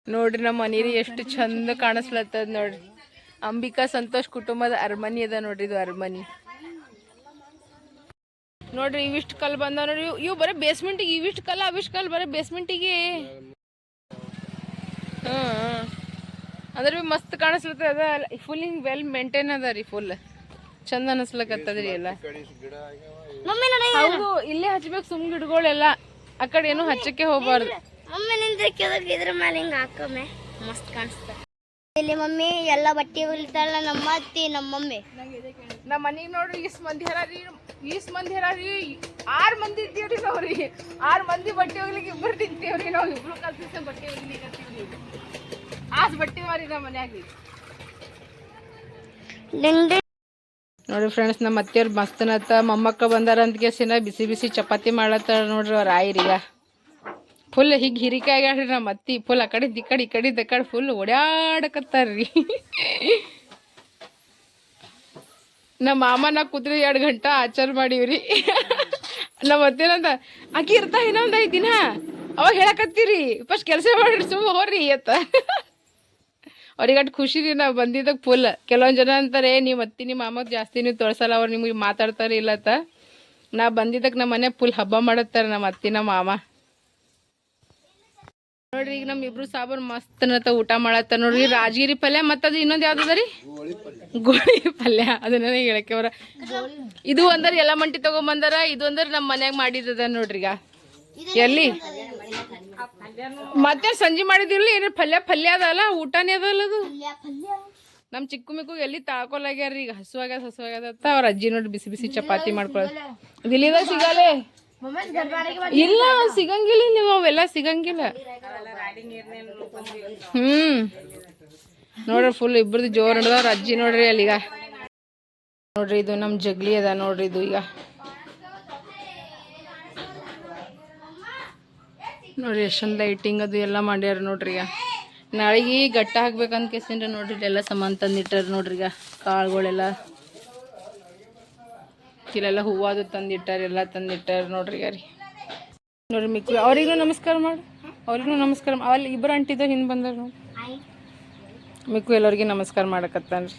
ನೋಡ್ರಿ ನಮ್ಮ ಮನೀರಿ ಎಷ್ಟು ಚಂದ ಕಾಣಿಸ್ಲತ್ತದ ನೋಡ್ರಿ. ಅಂಬಿಕಾ ಸಂತೋಷ್ ಕುಟುಂಬದ ಅರಮನಿ ಅದ ನೋಡ್ರಿ ಇದು ಅರಮನಿ. ನೋಡ್ರಿ ಇವಿಷ್ಟು ಕಲ್ ಬಂದ ನೋಡ್ರಿ ಇವ್- ಬರೀ ಬೇಸ್ಮೆಂಟಿಗೆ ಇವಿಷ್ಟು ಕಲ್ ಅವಿಷ್ಟು ಕಲ್ ಬರೀ ಬೇಸ್ಮೆಂಟಿಗೆ ಹಾಂ ಅಂದ್ರೆ ಬಿ ಮಸ್ತ್ ಕಾಣಿಸ್ಲತ್ತದ ಅದ. ಫುಲ್ ಹಿಂಗೆ ವೆಲ್ ಮೇಂಟೈನ್ ಅದ ರೀ ಫುಲ್ ಚಂದ ಅನಿಸ್ಲಕತ್ತದ್ರಿ ಎಲ್ಲ. ಮಮ್ಮಿ ನನಗೆ ಇಲ್ಲೇ ಹಚ್ಬೇಕು ಸುಮ್ ಗಿಡಗಳೆಲ್ಲ. ಆ ಕಡೆ ಏನು ಹಚ್ಚಕ್ಕೆ ಹೋಗ್ಬಾರ್ದು. ಮಮ್ಮಿ ನಿಂದ್ರೆ ಇದ್ರ ಮೇಲೆ ಹಿಂಗ ಹಾಕೊಮ್ಮೆ. ಮಸ್ತ್ ಕಾಣಿಸ್ತ. ಇಲ್ಲಿ ಮಮ್ಮಿ ಎಲ್ಲ ಬಟ್ಟೆ ಹೊಲಿತಾಳ ನಮ್ಮ ಅತ್ತಿ ನಮ್ಮ ಮಮ್ಮಿ. ನಮ್ಮ ಮನೆಗೆ ನೋಡ್ರಿ ಈಸ್ ಮಂದಿ ಹರಾರಿ ಈಸ್ ಮಂದಿ ಹರಾರಿ ಆರ್ ಮಂದಿ ಇದ್ದೀವ್ರಿ ನಾವ್ರಿ ಆರು ಮಂದಿ ಬಟ್ಟೆ ಹೋಗ್ಲಿಕ್ಕೆ ಇಬ್ಬರು ತಿಂತೀವ್ರಿ ನಾವು. ಇಬ್ರು ಕಲ್ತಿಸ ಬಟ್ಟೆ ಹೋಗ್ಲಿಕ್ಕೆ ಆಸ್ ಬಟ್ಟೆ ಮಾರಿ ನಮ್ಮ ಮನ್ಯಾಗ ರೀ ನೋಡ್ರಿ ಫ್ರೆಂಡ್ಸ್ ನಮ್ಮ ಅತ್ತೆಯವ್ರು ಮಸ್ತನತ್ತ. ಮೊಮ್ಮಕ್ಕ ಬಂದಾರ ಸಿನ ಬಿಸಿ ಬಿಸಿ ಚಪಾತಿ ಮಾಡ್ಲತ್ತಾರ ನೋಡ್ರಿ ಅವ್ರ ಆಯ್ರೀಗ. ಫುಲ್ ಹೀಗೆ ಹಿರಿಕಾಯಿ ಆಗ್ಯಾಡ್ರಿ ನಮ್ಮ ಅತ್ತಿ. ಫುಲ್ ಆ ಕಡೆ, ಈ ಕಡೆ ಈ ಕಡೆ ಈ ಕಡೆ ಫುಲ್ ಓಡಾಡಕತ್ತಾರ್ರಿ ನಮ್ಮ ಮಾಮ ನಾ ಕೂತ್ರಿ ಎರಡು ಗಂಟೆ ಆಚಾರ ಮಾಡೀವ್ರಿ. ನಮ್ಮ ಅತ್ತೇನಂದ ಆಕಿ ಇರ್ತಾ ಇನ್ನೊಂದು ಐದು ದಿನ? ಅವಾಗ ಹೇಳಕತ್ತೀರಿ. ಫಸ್ಟ್ ಕೆಲಸ ಮಾಡ್ರಿ ಸುಮ್ಮ ಹೋಗ್ರಿ ಅತ್ತ ಅವ್ರಿಗೆ ಅಟ್ ಖುಷಿ ನಾವು ಬಂದಿದ್ದಾಗ ಫುಲ್ ಕೆಲವೊಂದು ಜನ ಅಂತಾರೆ ನೀವು ಅತ್ತಿ ನಿಮ್ಮ ಮಾಮಗ್ ಜಾಸ್ತಿ ನೀವು ತೊಳ್ಸಲ್ಲ, ಅವ್ರು ನಿಮಗೆ ಮಾತಾಡ್ತಾರೆ ಇಲ್ಲತ್ತ ನಾ ಬಂದಿದ್ದಕ್ಕೆ ನಮ್ಮ ಮನೆ ಫುಲ್ ಹಬ್ಬ ಮಾಡತ್ತಾರೆ ನಮ್ಮ ಅತ್ತಿನ ಮಾಮ. ನೋಡ್ರಿ, ಈಗ ನಮ್ಮ ಇಬ್ರು ಸಾಬರ್ ಮಸ್ತ್ ನತ ಊಟ ಮಾಡತ್ತ ನೋಡ್ರಿ. ರಾಜಗಿರಿ ಪಲ್ಯ ಮತ್ತ ಇನ್ನೊಂದು ಯಾವ್ದು ರೀ? ಗೋಳಿ ಪಲ್ಯ. ಅದನ್ನ ಹೇಳಕ್ಕೆ ಬರ ಇದು ಒಂದರ ಎಲ್ಲ ಮಂಟಿ ತಗೊಂಬಂದಾರ, ಇದು ಒಂದರ ನಮ್ಮ ಮನ್ಯಾಗ ಮಾಡಿದದ ನೋಡ್ರಿ ಈಗ. ಎಲ್ಲಿ? ಮತ್ತೆ ಸಂಜೆ ಮಾಡಿದಿರ್ಲಿ ಏನ ಪಲ್ಯ ಪಲ್ಯ ಅದಲ್ಲ, ಊಟನೇ ಅದಲ್ಲ ಅದು. ನಮ್ಮ ಚಿಕ್ಕ ಮಿಕ್ಕು ಎಲ್ಲಿ ತಾಳ್ಕೊಲಾಗ್ಯಾರ ಈಗ ಹಸುವಾಗ್ಯದ ಹಸುವಾಗದತ್ತ ಅವ್ರ ಅಜ್ಜಿ ನೋಡಿ ಬಿಸಿ ಬಿಸಿ ಚಪಾತಿ ಮಾಡ್ಕೊಳ್ಳೋದು ಇಲ್ಲಿದಾಗ ಸಿಗಲ್ಲೇ? ಇಲ್ಲ, ಸಿಗಂಗಿಲ್ಲ ನೀವು ಅವೆಲ್ಲ ಸಿಗಂಗಿಲ್ಲ. ಹ್ಮ್. ನೋಡ್ರಿ ಫುಲ್ ಇಬ್ರದ್ದು ಜೋರ್ ನಡ್ದವ್ರ ಅಜ್ಜಿ ನೋಡ್ರಿ ಅಲ್ಲಿಗ. ನೋಡ್ರಿ, ಇದು ನಮ್ ಜಗ್ಲಿ ಅದ ನೋಡ್ರಿ ಇದು ಈಗ. ನೋಡ್ರಿ ಎಷ್ಟೊಂದು ಲೈಟಿಂಗ್ ಅದು ಎಲ್ಲ ಮಾಡ್ಯಾರ ನೋಡ್ರಿ ಈಗ. ನಾಳೆಗೆ ಗಟ್ಟ ಹಾಕ್ಬೇಕಂತ ಕೇಸಿನ್ರಿ ನೋಡ್ರಿ ಎಲ್ಲ ಸಾಮಾನು ತಂದಿಟ್ಟಾರ ನೋಡ್ರಿ ಈಗ. ಕಾಳುಗಳೆಲ್ಲ. ಇಲ್ಲೆಲ್ಲ ಹೂವು ಅದು ತಂದಿಟ್ಟಾರ ಎಲ್ಲ ತಂದಿಟ್ಟಾರ ನೋಡ್ರಿ ಈಗ ರೀ. ನೋಡ್ರಿ ಮಿಕ್ಕು ಅವ್ರಿಗೂ ನಮಸ್ಕಾರ ಮಾಡಿ. ಅವ್ರಿಗೂ ನಮಸ್ಕಾರ ಅಲ್ಲಿ ಇಬ್ಬರು ಅಂಟಿದ್ದ ಹಿಂದೆ ಬಂದಾರ ನೋಡಿ ಮಿಕ್ಕು ಎಲ್ಲರಿಗೆ ನಮಸ್ಕಾರ ಮಾಡಕತ್ತಾನ್ರಿ.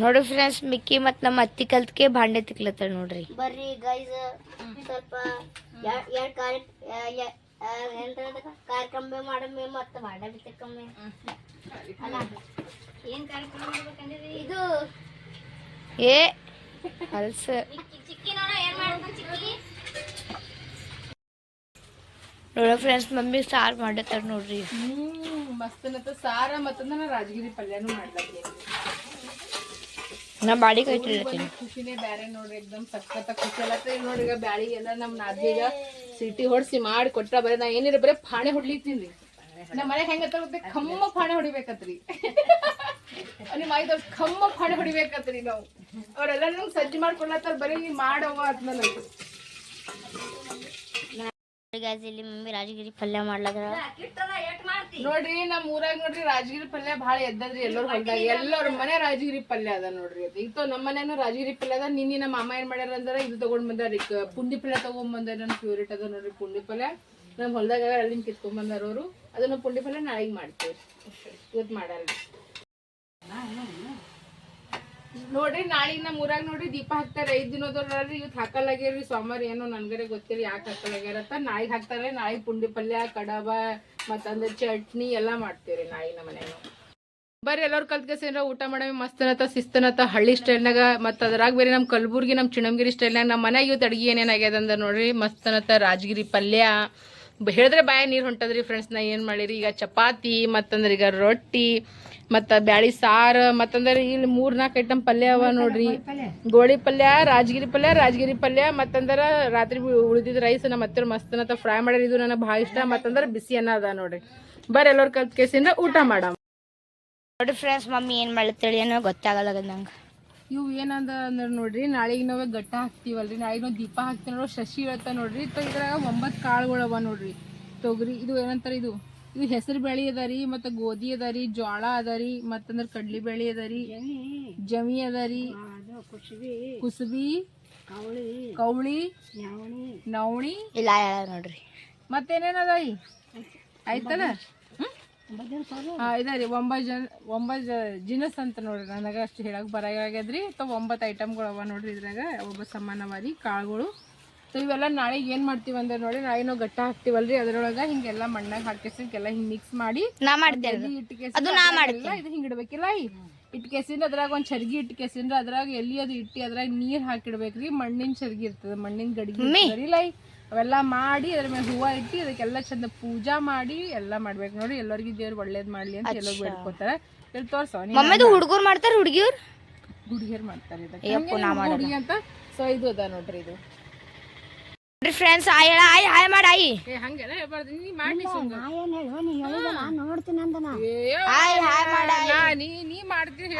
ನೋಡಿ ಫ್ರೆಂಡ್ಸ್ ಮಿಕ್ಕಿ ಮತ್ ನಮ್ಮ ಅತ್ತಿ ಕಲ್ತ್ಕೆ ಭಾಂಡೆ ತಿಕ್ಲತ್ತಾಳ ನೋಡ್ರಿ. ಬರ್ರಿ ಗೈಸ್ ಸ್ವಲ್ಪ ಎರಡ್ ಕಾರ್ಯ ಕಾರ್ಯಕ್ರಮ ಮಾಡಮ್ಮೆ ಮತ್ತ ಭಾಂಡೆ ಬಿತ್ತಕ್ಕಮ್ಮೆ ಅಲ್ಲ ಏನ್ ಕಾರ್ಯಕ್ರಮ ಮಾಡ್ಬೇಕಂದ್ರಿ? ಇದು ಏ ಅಲ್ಸ. ನೋಡ ಫ್ರೆಂಡ್ಸ್ ಮಮ್ಮಿ ಸಾರು ಮಾಡತ್ತಾರ ನೋಡ್ರಿ. ಹ್ಮ್ ಮಸ್ತ್ ನತ್ತ ಸಾರ ಮತ್ತೊಂದು ನಾ ರಾಜಗಿರಿ ಪಲ್ಯನೂ ಮಾಡ್ಲತ್ತೀನಿ ನಾ ಬಾಡಿ ಕೈತಿರ್ತೀನಿ ಖುಷಿನೇ ಬ್ಯಾರೆ ನೋಡ್ರಿ, ಎಕ್ದಮ್ ಸಖತ್ತ ಖುಷಿ ಅಲ್ಲತ್ತ ನೋಡ್ರಿ ಈಗ ಬ್ಯಾಳಿ ಎಲ್ಲ ನಮ್ಮ ನಾದಿಗ ಸಿಟಿ ಹೊಡ್ಸಿ ಮಾಡಿ ಕೊಟ್ರ ಬರೀ ನಾ ಏನಿರ ಬರೀ ಫಾಣೆ ಹೊಡ್ಲಿತ್ತೀನಿ. ನಮ್ಮ ಮನೆಗೆ ಹೆಂಗತ್ತ ಗೊತ್ತೇ ಕಮ್ಮ ಫಾಣೆ ಹೊಡಿಬೇಕತ್ರಿ. ನಿಮ್ಮ ಐದು ವರ್ಷ ಕಮ್ಮ ಫಾಣೆ ಹೊಡಿಬೇಕತ್ರಿ ನಾವು. ಅವರೆಲ್ಲ ನಮ್ಗೆ ಸಜ್ಜು ಮಾಡ್ಕೊಳತ್ತಾರ, ಬರೀ ನೀ ಮಾಡವ್ವ ಇಲ್ಲಿ ಮಮ್ಮಿ ರಾಜಗಿರಿ ಪಲ್ಯ ಮಾಡ್ಲತ್ತಾರ. ನೋಡ್ರಿ ನಮ್ ಊರಾಗ ನೋಡ್ರಿ ರಾಜಗಿರಿ ಪಲ್ಯ ಭಾಳ ಎದ್ದದ್ರಿ ಎಲ್ಲರ ಹೊಲ್ದಾಗ. ಎಲ್ಲರ ಮನೆ ರಾಜಗಿರಿ ಪಲ್ಯ ಅದ ನೋಡ್ರಿ ಅದು. ಈಗ ನಮ್ಮ ಮನೇನು ರಾಜಗಿರಿ ಪಲ್ಯ ಅದ. ನಿನ್ನೆ ನಮ್ಮ ಮಾಮ ಏನ್ ಮಾಡ್ಯಾರ ಅಂದ್ರ ಇದು ತಗೊಂಡ್ ಬಂದಾರ. ಈಗ ಪುಂಡಿ ಪಲ್ಯ ತಗೊಂಡ್ ಬಂದಾರ. ನನ್ ಫೇವ್ರೇಟ್ ಅದ ನೋಡ್ರಿ ಪುಂಡಿ ಪಲ್ಯ. ನಮ್ ಹೊಲ್ದಾಗ ಅಲ್ಲಿಂದ ಕಿತ್ಕೊಂಡ್ ಬಂದಾರ ಅವರು. ಅದನ್ನ ಪುಂಡಿ ಪಲ್ಯ ನಾಳೆಗೆ ಮಾಡ್ತೇವ್ರಿ. ಇವತ್ತು ಮಾಡಲ್ಲ. ನೋಡ್ರಿ, ನಾಳೆ ನಮ್ಮ ಊರಾಗ ನೋಡ್ರಿ, ದೀಪ ಹಾಕ್ತಾರೆ. ಐದ್ ದಿನದವ್ರಿ ಇವತ್ತು ಹಾಕಲಾಗ್ಯಾರ್ರಿ ಸೋಮವಾರ ಏನೋ ನನ್ಗರೆ ಗೊತ್ತಿರಿ ಯಾಕೆ ಹಾಕಲಾಗ್ಯಾರತ್ತ. ನಾಯಿಗೆ ಹಾಕ್ತಾರೆ, ನಾಯಿ ಪುಂಡಿ ಪಲ್ಯ, ಕಡಬ ಮತ್ತಂದ್ರೆ ಚಟ್ನಿ ಎಲ್ಲ ಮಾಡ್ತೇವ್ರಿ ನಾಯಿ ನಮ್ಮ ಮನೆಯಾಗ ಎಲ್ಲರೂ ಕಲ್ತ್ಕೇಸಿಂದ್ರ ಊಟ ಮಾಡಮಿ ಮಸ್ತನತ ಶಿಸ್ತನತ ಹಳ್ಳಿ ಸ್ಟೈಲ್ನಾಗ ಮತ್ತು ಅದ್ರಾಗ ಬೇರೆ ನಮ್ಮ ಕಲಬುರ್ಗಿ ನಮ್ಮ ಚಿಣಮಗಿರಿ ಸ್ಟೈಲ್ನಾಗ ನಮ್ಮ ಮನ್ಯಾಗ ಇವತ್ತು ಅಡ್ಗೆ ಏನೇನಾಗ್ಯದ ಅಂದ್ರೆ ನೋಡ್ರಿ ಮಸ್ತನತ ರಾಜಗಿರಿ ಪಲ್ಯ. ಹೇಳಿದ್ರೆ ಬಾಯ ನೀರು ಹೊಂಟದ್ರಿ ಫ್ರೆಂಡ್ಸ್ ನಾ, ಏನು ಮಾಡಿರಿ? ಈಗ ಚಪಾತಿ ಮತ್ತಂದ್ರೆ ಈಗ ರೊಟ್ಟಿ. ಮತ್ತು ಬ್ಯಾಳಿ ಸಾರ್ ಮತ್ತಂದ್ರೆ ಇಲ್ಲಿ ಮೂರ್ ನಾಲ್ಕು ಐಟಮ್ ಪಲ್ಯ ಅವ ನೋಡ್ರಿ. ಗೋಳಿ ಪಲ್ಯ ರಾಜಗಿರಿ ಪಲ್ಯ ರಾಜಗಿರಿ ಪಲ್ಯ ಮತ್ತಂದ್ರ ರಾತ್ರಿ ಉಳಿದಿದ್ದ ರೈಸ್ ನಮ್ಮ ಹತ್ತಿರ ಅಂತ ಫ್ರೈ ಮಾಡ್ಯಾರ ಇದು ನನಗೆ ಭಾಳ ಇಷ್ಟ ಮತ್ತಂದ್ರೆ ಬಿಸಿ ಅನ್ನ ಅದ ನೋಡ್ರಿ. ಬರ್ರಿ ಎಲ್ಲರೂ ಕಲ್ತ್ ಕೇಸಿಂದ ಊಟ ಮಾಡಮ್. ನೋಡಿ ಫ್ರೆಂಡ್ಸ್ ಮಮ್ಮಿ ಏನು ಮಾಡ್ತೇಳಿ ಏನೋ ಗೊತ್ತಾಗಲ್ಲ ನಂಗೆ. ಇವು ಏನಂದ ಅಂದ್ರೆ ನೋಡ್ರಿ ನಾಳೆಗೆ ನಾವೇ ಗಟ್ಟ ಹಾಕ್ತೀವಲ್ರಿ ನಾಳೆಗೆ ನಾವು ದೀಪ ಹಾಕ್ತೀವಿ ನೋಡ್ರಿ ಶಶಿ ಹೇಳ್ತಾ ನೋಡ್ರಿ ಇದ್ರಾಗ ಒಂಬತ್ತು ಕಾಳುಗಳವ ನೋಡ್ರಿ. ತೊಗರಿ ಇದು ಏನಂತಾರ ಇದು? ಇದು ಹೆಸರು ಬೇಳೆ ಅದ ರೀ ಮತ್ತು ಗೋಧಿ ಅದ ರೀ ಜೋಳ ಅದ ರೀ ಮತ್ತಂದ್ರೆ ಕಡ್ಲಿ ಬೇಳೆ ಅದ ರೀ ಜಮಿ ಅದ ರೀ ಕುಸುಬಿ. ಕವಳಿ. ನವಣಿ. ಇಲ್ಲ ಹೇಳ ನೋಡ್ರಿ. ಮತ್ತೇನೇನದ ಈ? ಆಯ್ತಲ್ಲ? ಇದಾರಿ ಹಾ ಇದ ರೀ ಒಂಬತ್ತು ಜನ ಒಂಬತ್ತು ಜಿನಸ್ ಅಂತ ನೋಡ್ರಿ ನನಗೆ ಅಷ್ಟು ಹೇಳಕ್ ಬರಾಗ್ಯದ್ರಿ ಅಥವಾ ಒಂಬತ್ತು ಐಟಮ್ಗಳು ಅವ ನೋಡ್ರಿ ಇದ್ರಾಗ. ಒಬ್ಬ ಸಮಾನವಾರಿ ಕಾಳುಗಳು. ಸೊ ಇವೆಲ್ಲ ನಾಳೆ ಏನು ಮಾಡ್ತೀವಿ ಅಂದ್ರೆ ನೋಡಿ ನಾಳೆ ನಾವು ಗಟ್ಟ ಹಾಕ್ತಿವಲ್ರಿ. ಅದ್ರೊಳಗ ಹಿಂಗೆಲ್ಲ ಮಣ್ಣಾಗ ಹಾಕಿಸಿ ಹಿಂಗ್ ಮಿಕ್ಸ್ ಮಾಡಿ ನಾ ಮಾಡ್ತೇನೆ. ಇಟ್ಕೇಸಿ ಇದು ಹಿಂಗೆ ಇಡಬೇಕಿಲ್ಲ ಇಟ್ಕೇಸಿಂದ ಅದ್ರಾಗ ಒಂದು ಚರ್ಗಿ ಇಟ್ಕೇಸಿಂದ್ರ ಅದ್ರಾಗ ಎಲ್ಲಿ ಅದು ಇಟ್ಟಿ ಅದ್ರಾಗ ನೀರ್ ಹಾಕಿಡ್ಬೇಕ್ರಿ. ಮಣ್ಣಿನ ಚರ್ಗಿ ಇರ್ತದ ಮಣ್ಣಿನ ಗಡಿಗೆ ಸರಿಲೈ ಲೈ ಅವೆಲ್ಲ ಮಾಡಿ ಅದ್ರ ಮೇಲೆ ಹೂವ ಇಟ್ಟಿ ಅದಕ್ಕೆಲ್ಲ ಚಂದ ಪೂಜಾ ಮಾಡಿ ಎಲ್ಲ ಮಾಡ್ಬೇಕು ನೋಡಿ. ಎಲ್ಲರಿಗೂ ದೇವ್ರ ಒಳ್ಳೇದ್ ಮಾಡ್ಲಿ ಅಂತ ಎಲ್ಲ ಬೇಡ್ಕೋತಾರ. ಇಲ್ಲಿ ತೋರ್ಸೋ ಮಮ್ಮಿದು ಹುಡುಗರು ಮಾಡ್ತಾರ ಹುಡುಗಿಯವ್ರು ಹುಡುಗಿಯರ್ ಮಾಡ್ತಾರೆ ಇದಕ್ಕೆ. ಹುಡುಗಿ ಅಂತ? ಸೊ ಇದು ಅದ ನೋಡ್ರಿ ಇದು. ನೋಡ್ರಿ ಫ್ರೆಂಡ್ಸ್ ಆಯ್ ಹೇಳ ಆಯ್ ಹಾಯ್ ಮಾಡ ಆಯ್ ಏ ಹಂಗೆಲ್ಲ ಹೇಳ್ಬಾರ್ದು. ನೀ ಮಾಡಿ ಸುಮ್ನೆ. ನಾ ಏನ್ ನೀ ಹೇಳಿದ ನಾನು ನೋಡ್ತೀನಿ ಅಂದನ ನಾ ಏ, ಹಾಯ್ ಹಾಯ್ ಮಾಡ ನಾ ನೀ ನೀ ಮಾಡ್ತೀನಿ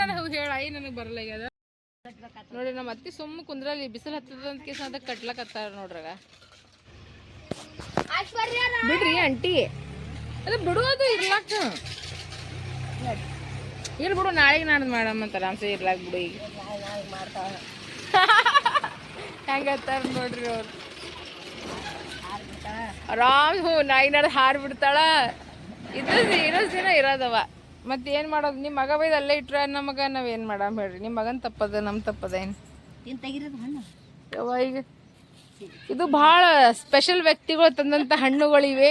ನಾನು ಹೋಗಿ ಹೇಳ. ಐ ನನಗೆ ಬರಲ್ಲ ಈಗ ನೋಡಿ ನಮ್ಮ ಅತ್ತಿ ಸುಮ್ಮ ಕುಂದ್ರಲ್ಲಿ ಬಿಸಿಲು ಹತ್ತದ ಅಂತ ಕೇಸ ಅದ ಕಟ್ಲಕತ್ತಾರ ನೋಡ್ರಾಗ. ಬಿಡ್ರಿ ಅಂಟಿ ಅದು ಬಿಡು ಅದು ಇರ್ಲಾಕ. ಇಲ್ಲಿ ಬಿಡು ನಾಳೆಗೆ ನಾನು ಮಾಡಮ್ ಅಂತ ಆರಾಮ್ಸೆ ಇರ್ಲಾಕ ಬಿಡು ಈಗ. ಹೆಂಗತ್ತಾರ ನೋಡ್ರಿ ಅವ್ರು. ಆರಾಮ್ ಹ್ಞೂ ನಾಯಿ ನಾಡ್ದು ಹಾರು ಬಿಡ್ತಾಳ ಇದು ಇರೋ ದಿನ ಇರೋದವ. ಮತ್ತೆ ಏನು ಮಾಡೋದು? ನಿಮ್ಮ ಮಗ ಬೈದು ಅಲ್ಲೇ ಇಟ್ರ ನಮಗ ನಾವ್ ಏನು ಮಾಡಮ್ ಹೇಳ್ರಿ. ನಿಮ್ಮ ಮಗನ್ ತಪ್ಪದ ನಮ್ಮ ತಪ್ಪದ ಏನು? ಏನ್ ತೆಗಿರೋದು ಹಣ್ಣು? ಯವ್ವ ಈಗ? ಇದು ಭಾಳ ಸ್ಪೆಷಲ್ ವ್ಯಕ್ತಿಗಳು ತಂದಂಥ ಹಣ್ಣುಗಳಿವೆ.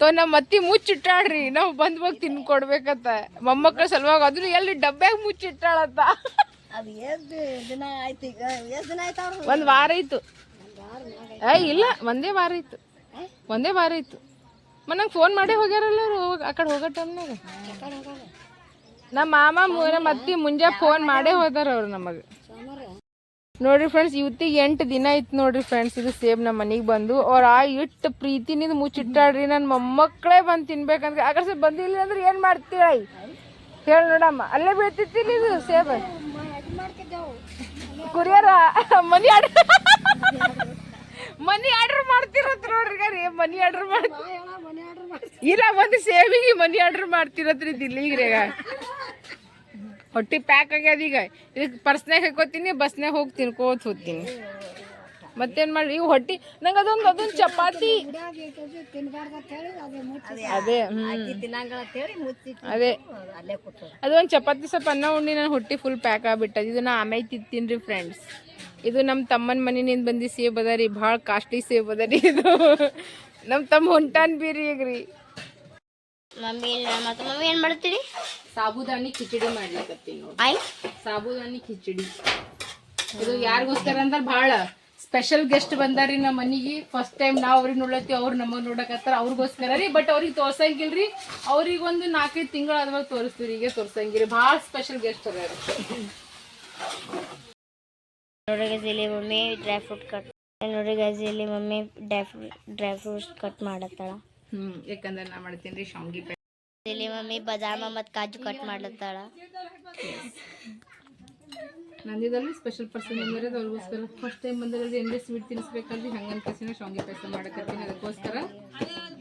ತೋ ನಮ್ಮ ಅತ್ತಿ ಮುಚ್ಚಿಟ್ಟಾಡ್ರಿ ನಾವು ಬಂದ್ ಹೋಗಿ ತಿನ್ಕೊಡ್ಬೇಕತ್ತ ಮೊಮ್ಮಕ್ಕಳ ಸಲುವಾಗಿ ಅದ್ರ ಎಲ್ಲಿ ಡಬ್ಬ್ಯಾಗ ಮುಚ್ಚಿಟ್ಟಾಳತ್ತ ವಾರ ಆಯ್ತು ಆಯ್ತು ಒಂದು ವಾರ ಇತ್ತು ಏ, ಇಲ್ಲ, ಒಂದೇ ವಾರ ಇತ್ತು. ಒಂದೇ ವಾರ ಇತ್ತು. ಮ ಫೋನ್ ಮಾಡೇ ಹೋಗ್ಯಾರಲ್ಲ ಅವರು ಆ ಕಡೆ ಹೋಗೋ ಟೈಮ್ನಾಗ ನಮ್ಮ ಮಾಮ ನಮ್ಮ ಅತ್ತಿ ಮುಂಜಾ ಫೋನ್ ಮಾಡೇ ಹೋದಾರ ಅವ್ರು ನಮಗೆ. ನೋಡ್ರಿ ಫ್ರೆಂಡ್ಸ್ ಇವತ್ತಿಗೆ ಎಂಟು ದಿನ ಇತ್ತು ನೋಡ್ರಿ ಫ್ರೆಂಡ್ಸ್ ಇದು ಸೇಬ್ ನಮ್ಮ ಮನೆಗೆ ಬಂದು. ಅವ್ರು ಆ ಇಟ್ಟು ಪ್ರೀತಿನಿಂದ ಮುಚ್ಚಿಟ್ಟಾಡ್ರಿ ನನ್ನ ಮೊಮ್ಮಕ್ಕಳೇ ಬಂದು ತಿನ್ಬೇಕಂದ್ರೆ ಸೇಬ್ ಬಂದಿಲ್ಲ ಅಂದ್ರೆ ಏನು ಮಾಡ್ತೀಳ ಹೇಳಿ ನೋಡಮ್ಮ, ಅಲ್ಲೇ ಬೀಳ್ತಿತ್ತಿಲ್ಲ ಇದು ಸೇಬ್? ಕುರಿಯರ ಮನೆ ಆರ್ಡರ್ ಮನಿ ಆರ್ಡರ್ ಮಾಡ್ತಿರತ್ ನೋಡ್ರಿ ರೀ ಮನಿ ಆರ್ಡರ್ ಮಾಡಿ ಇಲ್ಲ ಒಂದು ಸೇವಿಂಗ್ ಮನಿ ಆರ್ಡರ್ ಮಾಡ್ತಿರತ್ರಿ ದಿಲ್ಲಿಗ್ರೀಗ ಹೊಟ್ಟಿ ಪ್ಯಾಕ್ ಆಗ್ಯದ ಈಗ. ಇದಕ್ಕೆ ಪರ್ಸ್ನಾಗ ಹಾಕೋತೀನಿ ಬಸ್ನಾಗ ಹೋಗಿ ತಿನ್ಕೋತ ಹೋಗ್ತೀನಿ. ಮತ್ತೇನ್ ಮಾಡಿ ಇವು ಹೊಟ್ಟಿ ನಂಗೆ ಅದೊಂದು ಅದೊಂದು ಚಪಾತಿ. ಅದು ಅದೇ. ಅದೊಂದು ಚಪಾತಿ ಸ್ವಲ್ಪ ಅನ್ನ ಉಂಡಿ ನನ್ನ ಹೊಟ್ಟಿ ಫುಲ್ ಪ್ಯಾಕ್ ಆಗಿಬಿಟ್ಟದ. ಇದು ನಾ ಆಮೇಲೆ ತಿಂತೀನಿ ರೀ ಫ್ರೆಂಡ್ಸ್ ಇದು ನಮ್ಮ ತಮ್ಮನ ಮನೆಯಿಂದ ಬಂದು ಸೇಬ್ ಅದ ರೀ. ಭಾಳ ಕಾಸ್ಟ್ಲಿ ಸೇಬ್ ಅದ ರೀ ಇದು. ನಮ್ಮ ತಮ್ಮ ಹೊಂಟಾನ್ ಬೀರಿ ಈಗ ರೀ. ಮಮ್ಮಿ ಮತ್ತೆ ಮಮ್ಮಿ ಏನು ಮಾಡ್ತೀರಿ? ಸಾಬುದಾನಿ ಕಿಚಡಿ ಮಾಡ್ಲಿಕ್ಕೆ ನೋಡಿ. ಸಾಬುದಾನಿ ಕಿಚಡಿ. ಇದು ಯಾರಿಗೋಸ್ಕರ ಅಂದ್ರೆ ಭಾಳ. ಸ್ಪೆಷಲ್ ಗೆಸ್ಟ್ ಬಂದಾರಿ ನಮ್ಮ ಮನೆಗೆ. ಫಸ್ಟ್ ಟೈಮ್ ನಾವು ಅವ್ರಿಗೆ ನೋಡ್ಲತ್ತೀವಿ ಅವ್ರು ನಮಗೆ ನೋಡಕತ್ತಾರ ಅವ್ರಿಗೋಸ್ಕರ ರೀ. ಬಟ್ ಅವ್ರಿಗೆ ರೀ. ಅವ್ರಿಗೆ ಒಂದು ನಾಲ್ಕೈದು ತಿಂಗಳು ಆದ್ಮೇಲೆ ತೋರಿಸ್ತೀವಿ ಈಗ ತೋರ್ಸಂಗಿರಿ ಭಾಳ ಸ್ಪೆಷಲ್ ಗೆಸ್ಟ್ ಅದ ನೋಡಿ guys, ಇಲ್ಲಿ ಮಮ್ಮಿ ಡ್ರೈ ಫ್ರೂಟ್ ಕಟ್ ನೋಡಿ guys, ಇಲ್ಲಿ mummy dry fruit dry fruits cut ಮಾಡತ್ತಾಳ. Hmm ಯಾಕಂದ್ರೆ ನಾ ಮಾಡ್ತೀನಿ ರೀ ಶಾವ್ಗಿ ಇಲ್ಲಿ ಮಮ್ಮಿ ಬಾದಾಮ ಮತ್ತು ಕಾಜು ಕಟ್ ಮಾಡ್ಲತ್ತಾಳ ನಂದಿದಲ್ಲಿ ಸ್ಪೆಷಲ್ ಪರ್ಸನ್ ಅಂದರೆ ಅವ್ರಿಗೋಸ್ಕರ. ಫಸ್ಟ್ ಟೈಮ್ ಬಂದಿರೋದು ಏನೇ ಸ್ವೀಟ್ ತಿನ್ನಿಸ್ಬೇಕಂದ್ರೆ ಹಂಗಂತ ಕೇಸಿನ ಶಾವ್ಗಿ ಪಾಯಸ ಮಾಡಕತ್ತೀನಿ ಅದಕ್ಕೋಸ್ಕರ